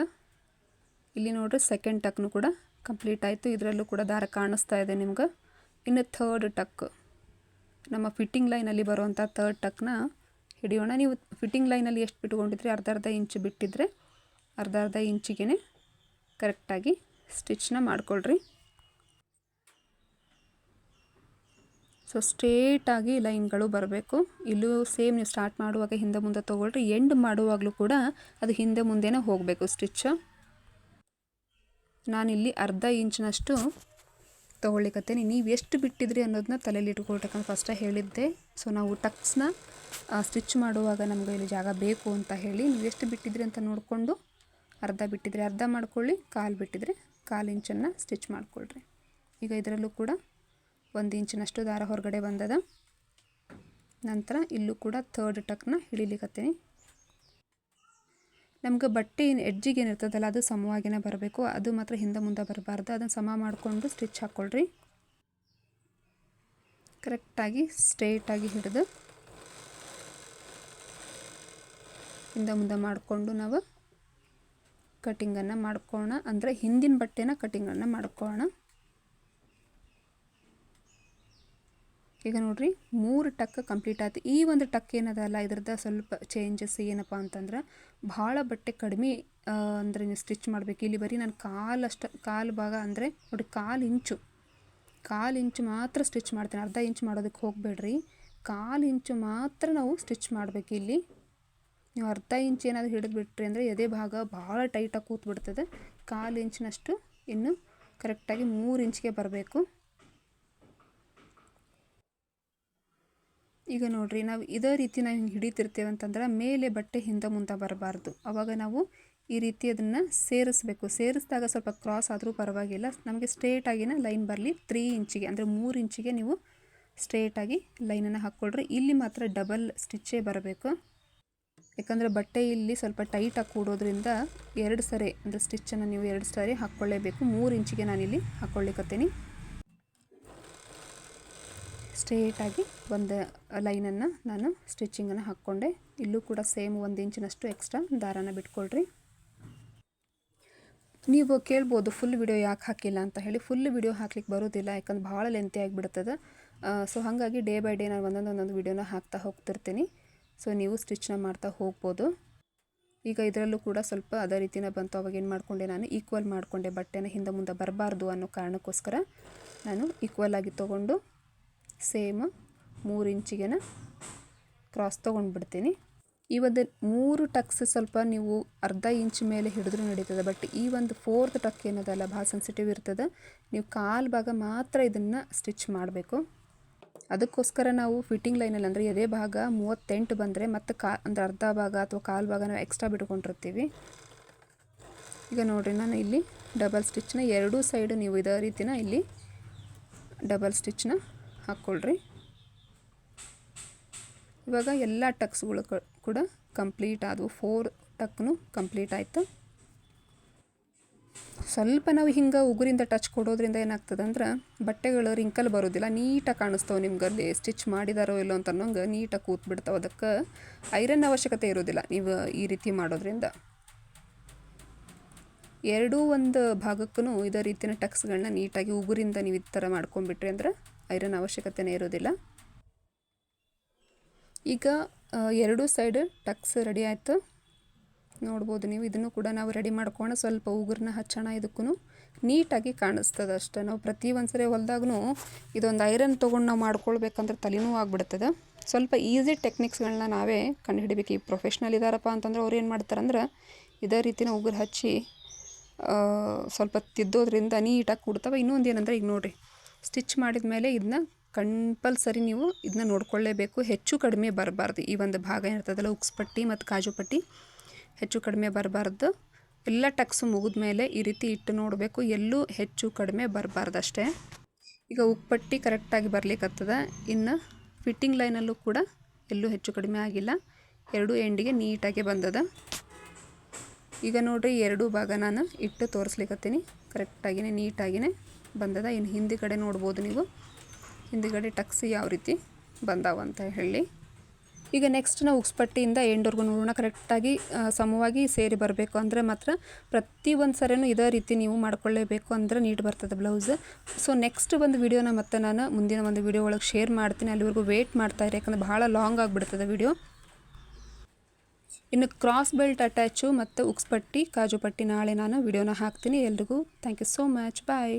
ಇಲ್ಲಿ ನೋಡ್ರಿ ಸೆಕೆಂಡ್ ಟಕ್ನು ಕೂಡ ಕಂಪ್ಲೀಟ್ ಆಯಿತು. ಇದರಲ್ಲೂ ಕೂಡ ದಾರ ಕಾಣಿಸ್ತಾ ಇದೆ ನಿಮ್ಗೆ. ಇನ್ನು ಥರ್ಡ್ ಟಕ್ ನಮ್ಮ ಫಿಟ್ಟಿಂಗ್ ಲೈನಲ್ಲಿ ಬರುವಂಥ ಥರ್ಡ್ ಟಕ್ನ ಹಿಡಿಯೋಣ. ನೀವು ಫಿಟ್ಟಿಂಗ್ ಲೈನಲ್ಲಿ ಎಷ್ಟು ಬಿಟ್ಕೊಂಡಿದ್ರಿ? ಅರ್ಧ ಅರ್ಧ ಇಂಚು ಬಿಟ್ಟಿದ್ರೆ ಅರ್ಧ ಅರ್ಧ ಇಂಚಿಗೆ ಕರೆಕ್ಟಾಗಿ ಸ್ಟಿಚ್ನ ಮಾಡ್ಕೊಳ್ರಿ. ಸೊ ಸ್ಟ್ರೇಟಾಗಿ ಲೈನ್ಗಳು ಬರಬೇಕು. ಇಲ್ಲೂ ಸೇಮ್ ನೀವು ಸ್ಟಾರ್ಟ್ ಮಾಡುವಾಗ ಹಿಂದೆ ಮುಂದೆ ತೊಗೊಳ್ರಿ. ಎಂಡ್ ಮಾಡುವಾಗಲೂ ಕೂಡ ಅದು ಹಿಂದೆ ಮುಂದೆನೇ ಹೋಗಬೇಕು ಸ್ಟಿಚ್ ನಾನಿಲ್ಲಿ ಅರ್ಧ ಇಂಚಿನಷ್ಟು ತೊಗೊಳ್ಳಿಕತ್ತೇನೆ. ನೀವು ಎಷ್ಟು ಬಿಟ್ಟಿದ್ರಿ ಅನ್ನೋದನ್ನ ತಲೆಯಲ್ಲಿ ಇಟ್ಕೊಳ್ಬೇಕಂತ ಫಸ್ಟೇ ಹೇಳಿದ್ದೆ. ಸೊ ನಾವು ಟಕ್ಸ್ನ ಸ್ಟಿಚ್ ಮಾಡುವಾಗ ನಮಗೆ ಇಲ್ಲಿ ಜಾಗ ಬೇಕು ಅಂತ ಹೇಳಿ ನೀವು ಎಷ್ಟು ಬಿಟ್ಟಿದ್ರಿ ಅಂತ ನೋಡಿಕೊಂಡು ಅರ್ಧ ಬಿಟ್ಟಿದ್ರೆ. ಅರ್ಧ ಮಾಡ್ಕೊಳ್ಳಿ, ಕಾಲು ಬಿಟ್ಟಿದ್ರೆ. ಕಾಲು ಇಂಚನ್ನು ಸ್ಟಿಚ್ ಮಾಡ್ಕೊಳ್ರಿ. ಈಗ ಇದರಲ್ಲೂ ಕೂಡ ಒಂದು ಇಂಚಿನಷ್ಟು ದಾರ ಹೊರಗಡೆ ಬಂದದ. ನಂತರ ಇಲ್ಲೂ ಕೂಡ ಥರ್ಡ್ ಟಕ್ನ ಹಿಡಿಲಿಕತ್ತೀನಿ. ನಮ್ಗೆ ಬಟ್ಟೆ ಏನು ಎಡ್ಜಿಗೆ ಏನಿರ್ತದಲ್ಲ ಅದು ಸಮವಾಗಿನೇ ಬರಬೇಕು. ಅದು ಮಾತ್ರ ಹಿಂದೆ ಮುಂದೆ ಬರಬಾರ್ದು. ಅದನ್ನು ಸಮ ಮಾಡಿಕೊಂಡು ಸ್ಟಿಚ್ ಹಾಕ್ಕೊಳ್ರಿ ಕರೆಕ್ಟಾಗಿ ಸ್ಟ್ರೇಟಾಗಿ ಹಿಡಿದು. ಹಿಂದೆ ಮುಂದೆ ಮಾಡಿಕೊಂಡು ನಾವು ಕಟಿಂಗನ್ನು ಮಾಡ್ಕೋಣ ಅಂದರೆ ಹಿಂದಿನ ಬಟ್ಟೆನ ಕಟಿಂಗನ್ನು ಮಾಡ್ಕೊಳ್ಳೋಣ ಈಗ ನೋಡಿರಿ, ಮೂರು ಟಕ್ ಕಂಪ್ಲೀಟ್ ಆಯ್ತು. ಈ ಒಂದು ಟಕ್ ಏನದಲ್ಲ, ಇದ್ರದ್ದು ಸ್ವಲ್ಪ ಚೇಂಜಸ್ ಏನಪ್ಪ ಅಂತಂದ್ರೆ, ಭಾಳ ಬಟ್ಟೆ ಕಡಿಮೆ ಅಂದರೆ ನೀವು ಸ್ಟಿಚ್ ಮಾಡಬೇಕು. ಇಲ್ಲಿ ಬರೀ ನಾನು ಕಾಲಷ್ಟು ಕಾಲು ಭಾಗ ಅಂದರೆ ನೋಡಿ, ಕಾಲು ಇಂಚು. ಕಾಲು ಇಂಚು ಮಾತ್ರ ಸ್ಟಿಚ್ ಮಾಡ್ತೀನಿ. ಅರ್ಧ ಇಂಚು ಮಾಡೋದಕ್ಕೆ ಹೋಗಬೇಡ್ರಿ. ಕಾಲು ಇಂಚು ಮಾತ್ರ ನಾವು ಸ್ಟಿಚ್ ಮಾಡಬೇಕು ಇಲ್ಲಿ. ನೀವು ಅರ್ಧ ಇಂಚ್ ಏನಾದರೂ ಹಿಡಿದ್ಬಿಟ್ರಿ ಅಂದರೆ ಎದೆ ಭಾಗ ಭಾಳ ಟೈಟಾಗಿ ಕೂತ್ಬಿಡ್ತದೆ. ಕಾಲು ಇಂಚಿನಷ್ಟು ಇನ್ನು ಕರೆಕ್ಟಾಗಿ ಮೂರು ಇಂಚಿಗೆ ಬರಬೇಕು. ಈಗ ನೋಡಿರಿ, ನಾವು ಇದೇ ರೀತಿ ನಾವು ಹಿಂಗೆ ಹಿಡಿತಿರ್ತೇವೆ ಅಂತಂದ್ರೆ ಮೇಲೆ ಬಟ್ಟೆ ಹಿಂದೆ ಮುಂದೆ ಬರಬಾರ್ದು. ಅವಾಗ ನಾವು ಈ ರೀತಿ ಅದನ್ನು ಸೇರಿಸ್ಬೇಕು. ಸೇರಿಸಿದಾಗ ಸ್ವಲ್ಪ ಕ್ರಾಸ್ ಆದರೂ ಪರವಾಗಿಲ್ಲ. ನಮಗೆ ಸ್ಟ್ರೇಟಾಗಿನ ಲೈನ್ ಬರಲಿ ತ್ರೀ ಇಂಚಿಗೆ, ಅಂದರೆ ಮೂರು ಇಂಚಿಗೆ ನೀವು ಸ್ಟ್ರೇಟಾಗಿ ಲೈನನ್ನು ಹಾಕ್ಕೊಳ್ರಿ ಇಲ್ಲಿ ಮಾತ್ರ ಡಬಲ್ ಸ್ಟಿಚ್ಚೇ ಬರಬೇಕು. ಯಾಕಂದರೆ ಬಟ್ಟೆ ಇಲ್ಲಿ ಸ್ವಲ್ಪ ಟೈಟಾಗಿ ಕೂಡೋದ್ರಿಂದ ಎರಡು ಸರಿ, ಅಂದರೆ ಸ್ಟಿಚ್ಚನ್ನು ನೀವು ಎರಡು ಸರಿ ಹಾಕ್ಕೊಳ್ಳೇಬೇಕು ಮೂರು ಇಂಚಿಗೆ ನಾನಿಲ್ಲಿ ಹಾಕ್ಕೊಳ್ಳಿಕತ್ತೀನಿ ಸ್ಟ್ರೇಟಾಗಿ ಒಂದು ಲೈನನ್ನು ನಾನು ಸ್ಟಿಚಿಂಗನ್ನು ಹಾಕ್ಕೊಂಡೆ. ಇಲ್ಲೂ ಕೂಡ ಸೇಮ್ ಒಂದು ಇಂಚಿನಷ್ಟು ಎಕ್ಸ್ಟ್ರಾ ದಾರನ ಬಿಟ್ಕೊಳ್ರಿ. ನೀವು ಕೇಳ್ಬೋದು ಫುಲ್ ವಿಡಿಯೋ ಯಾಕೆ ಹಾಕಿಲ್ಲ ಅಂತ ಹೇಳಿ. ಫುಲ್ ವಿಡಿಯೋ ಹಾಕ್ಲಿಕ್ಕೆ ಬರೋದಿಲ್ಲ, ಯಾಕಂದ್ರೆ ಭಾಳ ಲೆಂತಿ ಆಗಿಬಿಡ್ತದೆ ಸೊ ಹಾಗಾಗಿ ಡೇ ಬೈ ಡೇ ನಾನು ಒಂದೊಂದು ಒಂದೊಂದು ವಿಡಿಯೋನ ಹಾಕ್ತಾ ಹೋಗ್ತಿರ್ತೀನಿ. ಸೊ ನೀವು ಸ್ಟಿಚ್ನ ಮಾಡ್ತಾ ಹೋಗ್ಬೋದು. ಈಗ ಇದರಲ್ಲೂ ಕೂಡ ಸ್ವಲ್ಪ ಅದೇ ರೀತಿನ ಬಂತು. ಅವಾಗ ಏನು ಮಾಡಿಕೊಂಡೆ ನಾನು? ಈಕ್ವಲ್ ಮಾಡಿಕೊಂಡೆ ಬಟ್ಟೆನ ಹಿಂದೆ ಮುಂದೆ ಬರಬಾರ್ದು ಅನ್ನೋ ಕಾರಣಕ್ಕೋಸ್ಕರ ನಾನು ಈಕ್ವಲ್ ಆಗಿ ತೊಗೊಂಡು ಸೇಮ್ ಮೂರು ಇಂಚಿಗೆನ ಕ್ರಾಸ್ ತೊಗೊಂಡ್ಬಿಡ್ತೀನಿ. ಒಂದು ಮೂರು ಟಕ್ಸ್ ಸ್ವಲ್ಪ ನೀವು ಅರ್ಧ ಇಂಚ್ ಮೇಲೆ ಹಿಡಿದ್ರೂ ನಡೀತದೆ ಬಟ್ ಈ ಒಂದು ಫೋರ್ತ್ ಟಕ್ ಏನದಲ್ಲ, ಭಾಳ ಸೆನ್ಸಿಟಿವ್ ಇರ್ತದೆ. ನೀವು ಕಾಲು ಭಾಗ ಮಾತ್ರ ಇದನ್ನು ಸ್ಟಿಚ್ ಮಾಡಬೇಕು. ಅದಕ್ಕೋಸ್ಕರ ನಾವು ಫಿಟ್ಟಿಂಗ್ ಲೈನಲ್ಲಿ ಅಂದರೆ ಎದೆ ಭಾಗ ಮೂವತ್ತೆಂಟು ಬಂದರೆ ಮತ್ತು ಕಾ, ಅಂದರೆ ಅರ್ಧ ಭಾಗ ಅಥವಾ ಕಾಲು ಭಾಗ ನಾವು ಎಕ್ಸ್ಟ್ರಾ ಬಿಟ್ಕೊಂಡಿರ್ತೀವಿ. ಈಗ ನೋಡಿರಿ, ನಾನು ಇಲ್ಲಿ ಡಬಲ್ ಸ್ಟಿಚ್ನ ಎರಡೂ ಸೈಡು ನೀವು ಇದೇ ರೀತಿನ ಇಲ್ಲಿ ಡಬಲ್ ಸ್ಟಿಚ್ನ ಹಾಕ್ಕೊಳ್ರಿ. ಇವಾಗ ಎಲ್ಲ ಟಕ್ಸ್ಗಳು ಕೂಡ ಕಂಪ್ಲೀಟ್ ಆದವು. ಫೋರ್ ಟಕ್ನು ಕಂಪ್ಲೀಟ್ ಆಯಿತು. ಸ್ವಲ್ಪ ನಾವು ಹಿಂಗೆ ಉಗುರಿಂದ ಟಚ್ ಕೊಡೋದ್ರಿಂದ ಏನಾಗ್ತದೆ ಅಂದ್ರೆ ಬಟ್ಟೆಗಳು ರಿಂಕಲ್ ಬರೋದಿಲ್ಲ. ನೀಟಾಗಿ ಕಾಣಿಸ್ತಾವೆ ನಿಮ್ಗೆ ಸ್ಟಿಚ್ ಮಾಡಿದಾರೋ ಇಲ್ಲೋ ಅಂತ ಅನ್ನೋಂಗೆ ನೀಟಾಗಿ ಕೂತ್ಬಿಡ್ತಾವೆ. ಅದಕ್ಕೆ ಐರನ್ ಅವಶ್ಯಕತೆ ಇರೋದಿಲ್ಲ. ನೀವು ಈ ರೀತಿ ಮಾಡೋದ್ರಿಂದ. ಎರಡೂ ಒಂದು ಭಾಗಕ್ಕೂ ಇದೇ ರೀತಿಯ ಟಕ್ಸ್ಗಳನ್ನ ನೀಟಾಗಿ ಉಗುರಿಂದ ನೀವು ಈ ಥರ ಮಾಡ್ಕೊಂಡ್ಬಿಟ್ರಿ ಅಂದ್ರೆ ಐರನ್ ಅವಶ್ಯಕತೆನೇ ಇರೋದಿಲ್ಲ. ಈಗ ಎರಡೂ ಸೈಡ್ ಟಕ್ಸ್ ರೆಡಿ ಆಯಿತು. ನೋಡ್ಬೋದು ನೀವು, ಇದನ್ನು ಕೂಡ ನಾವು ರೆಡಿ ಮಾಡ್ಕೊಂಡು ಸ್ವಲ್ಪ ಉಗುರನ್ನ ಹಚ್ಚೋಣ ಇದಕ್ಕೂ ನೀಟಾಗಿ ಕಾಣಿಸ್ತದೆ ಅಷ್ಟೇ. ನಾವು ಪ್ರತಿ ಒಂದ್ಸರಿ ಹೊಲ್ದಾಗೂ ಇದೊಂದು ಐರನ್ ತೊಗೊಂಡು ನಾವು ಮಾಡ್ಕೊಳ್ಬೇಕಂದ್ರೆ ತಲೆನೂ ಆಗ್ಬಿಡ್ತದೆ. ಸ್ವಲ್ಪ ಈಸಿ ಟೆಕ್ನಿಕ್ಸ್ಗಳನ್ನ ನಾವೇ ಕಂಡುಹಿಡಿಬೇಕು. ಈ ಪ್ರೊಫೆಷ್ನಲ್ ಇದ್ದಾರಪ್ಪ ಅಂತಂದ್ರೆ ಅವ್ರು ಏನು ಮಾಡ್ತಾರಂದ್ರೆ ಇದೇ ರೀತಿನ ಉಗುರು ಹಚ್ಚಿ ಸ್ವಲ್ಪ ತಿದ್ದೋದ್ರಿಂದ ನೀಟಾಗಿ ಕೂಡ್ತವೆ. ಇನ್ನೊಂದು ಏನಂದರೆ ಈಗ ನೋಡಿರಿ ಸ್ಟಿಚ್ ಮಾಡಿದ ಮೇಲೆ ಇದನ್ನ ಕಂಪಲ್ಸರಿ ನೀವು ಇದನ್ನ ನೋಡ್ಕೊಳ್ಳೇಬೇಕು. ಹೆಚ್ಚು ಕಡಿಮೆ ಬರಬಾರ್ದು. ಈ ಒಂದು ಭಾಗ ಏನಿರ್ತದಲ್ಲ, ಉಕ್ಸ್ ಪಟ್ಟಿ ಮತ್ತು ಕಾಜು ಪಟ್ಟಿ, ಹೆಚ್ಚು ಕಡಿಮೆ ಬರಬಾರ್ದು. ಎಲ್ಲ ಟಕ್ಸು ಮುಗಿದ ಮೇಲೆ ಈ ರೀತಿ ಇಟ್ಟು ನೋಡಬೇಕು. ಎಲ್ಲೂ ಹೆಚ್ಚು ಕಡಿಮೆ ಬರಬಾರ್ದು ಅಷ್ಟೇ. ಈಗ ಉಪ್ಪಟ್ಟಿ ಕರೆಕ್ಟಾಗಿ ಬರಲಿಕ್ಕತ್ತದ ಇನ್ನು ಫಿಟ್ಟಿಂಗ್ ಲೈನಲ್ಲೂ ಕೂಡ ಎಲ್ಲೂ ಹೆಚ್ಚು ಕಡಿಮೆ ಆಗಿಲ್ಲ. ಎರಡು ಎಂಡಿಗೆ ನೀಟಾಗಿ ಬಂದದ. ಈಗ ನೋಡಿರಿ, ಎರಡೂ ಭಾಗ ನಾನು ಇಟ್ಟು ತೋರಿಸ್ಲಿಕ್ಕತ್ತೀನಿ ಕರೆಕ್ಟಾಗಿಯೇ ನೀಟಾಗಿಯೇ ಬಂದದ. ಇನ್ನು ಹಿಂದಿಗಡೆ ನೋಡ್ಬೋದು ನೀವು. ಹಿಂದಿಗಡೆ ಟಕ್ಸಿ ಯಾವ ರೀತಿ ಬಂದಾವ ಅಂತ ಹೇಳಿ. ಈಗ ನೆಕ್ಸ್ಟ್ ನಾವು ಉಕ್ಸ್ಪಟ್ಟಿಯಿಂದ ಎಂಡೋರ್ಗು ನೋಡೋಣ ಕರೆಕ್ಟಾಗಿ ಸಮವಾಗಿ ಸೇರಿ ಬರಬೇಕು ಅಂದರೆ ಮಾತ್ರ ಪ್ರತಿ ಒಂದು ಸರಿನೂ ಇದೇ ರೀತಿ ನೀವು ಮಾಡ್ಕೊಳ್ಳೇಬೇಕು ಅಂದರೆ ನೀಟ್ ಬರ್ತದೆ ಬ್ಲೌಸ್ ಸೊ ನೆಕ್ಸ್ಟ್ ಒಂದು ವೀಡಿಯೋನ ಮತ್ತೆ ನಾನು ಮುಂದಿನ ಒಂದು ವೀಡಿಯೋ ಒಳಗೆ ಶೇರ್ ಮಾಡ್ತೀನಿ. ಅಲ್ಲಿವರೆಗೂ ವೇಟ್ ಮಾಡ್ತಾಯಿರಿ ಯಾಕಂದರೆ ಭಾಳ ಲಾಂಗ್ ಆಗಿಬಿಡ್ತದೆ ವಿಡಿಯೋ ಇನ್ನು ಕ್ರಾಸ್ ಬೆಲ್ಟ್ ಅಟ್ಯಾಚು ಮತ್ತು ಉಕ್ಸ್ಪಟ್ಟಿ ಕಾಜು ಪಟ್ಟಿ ನಾಳೆ ನಾನು ವಿಡಿಯೋನ ಹಾಕ್ತೀನಿ. ಎಲ್ರಿಗೂ thank you so much bye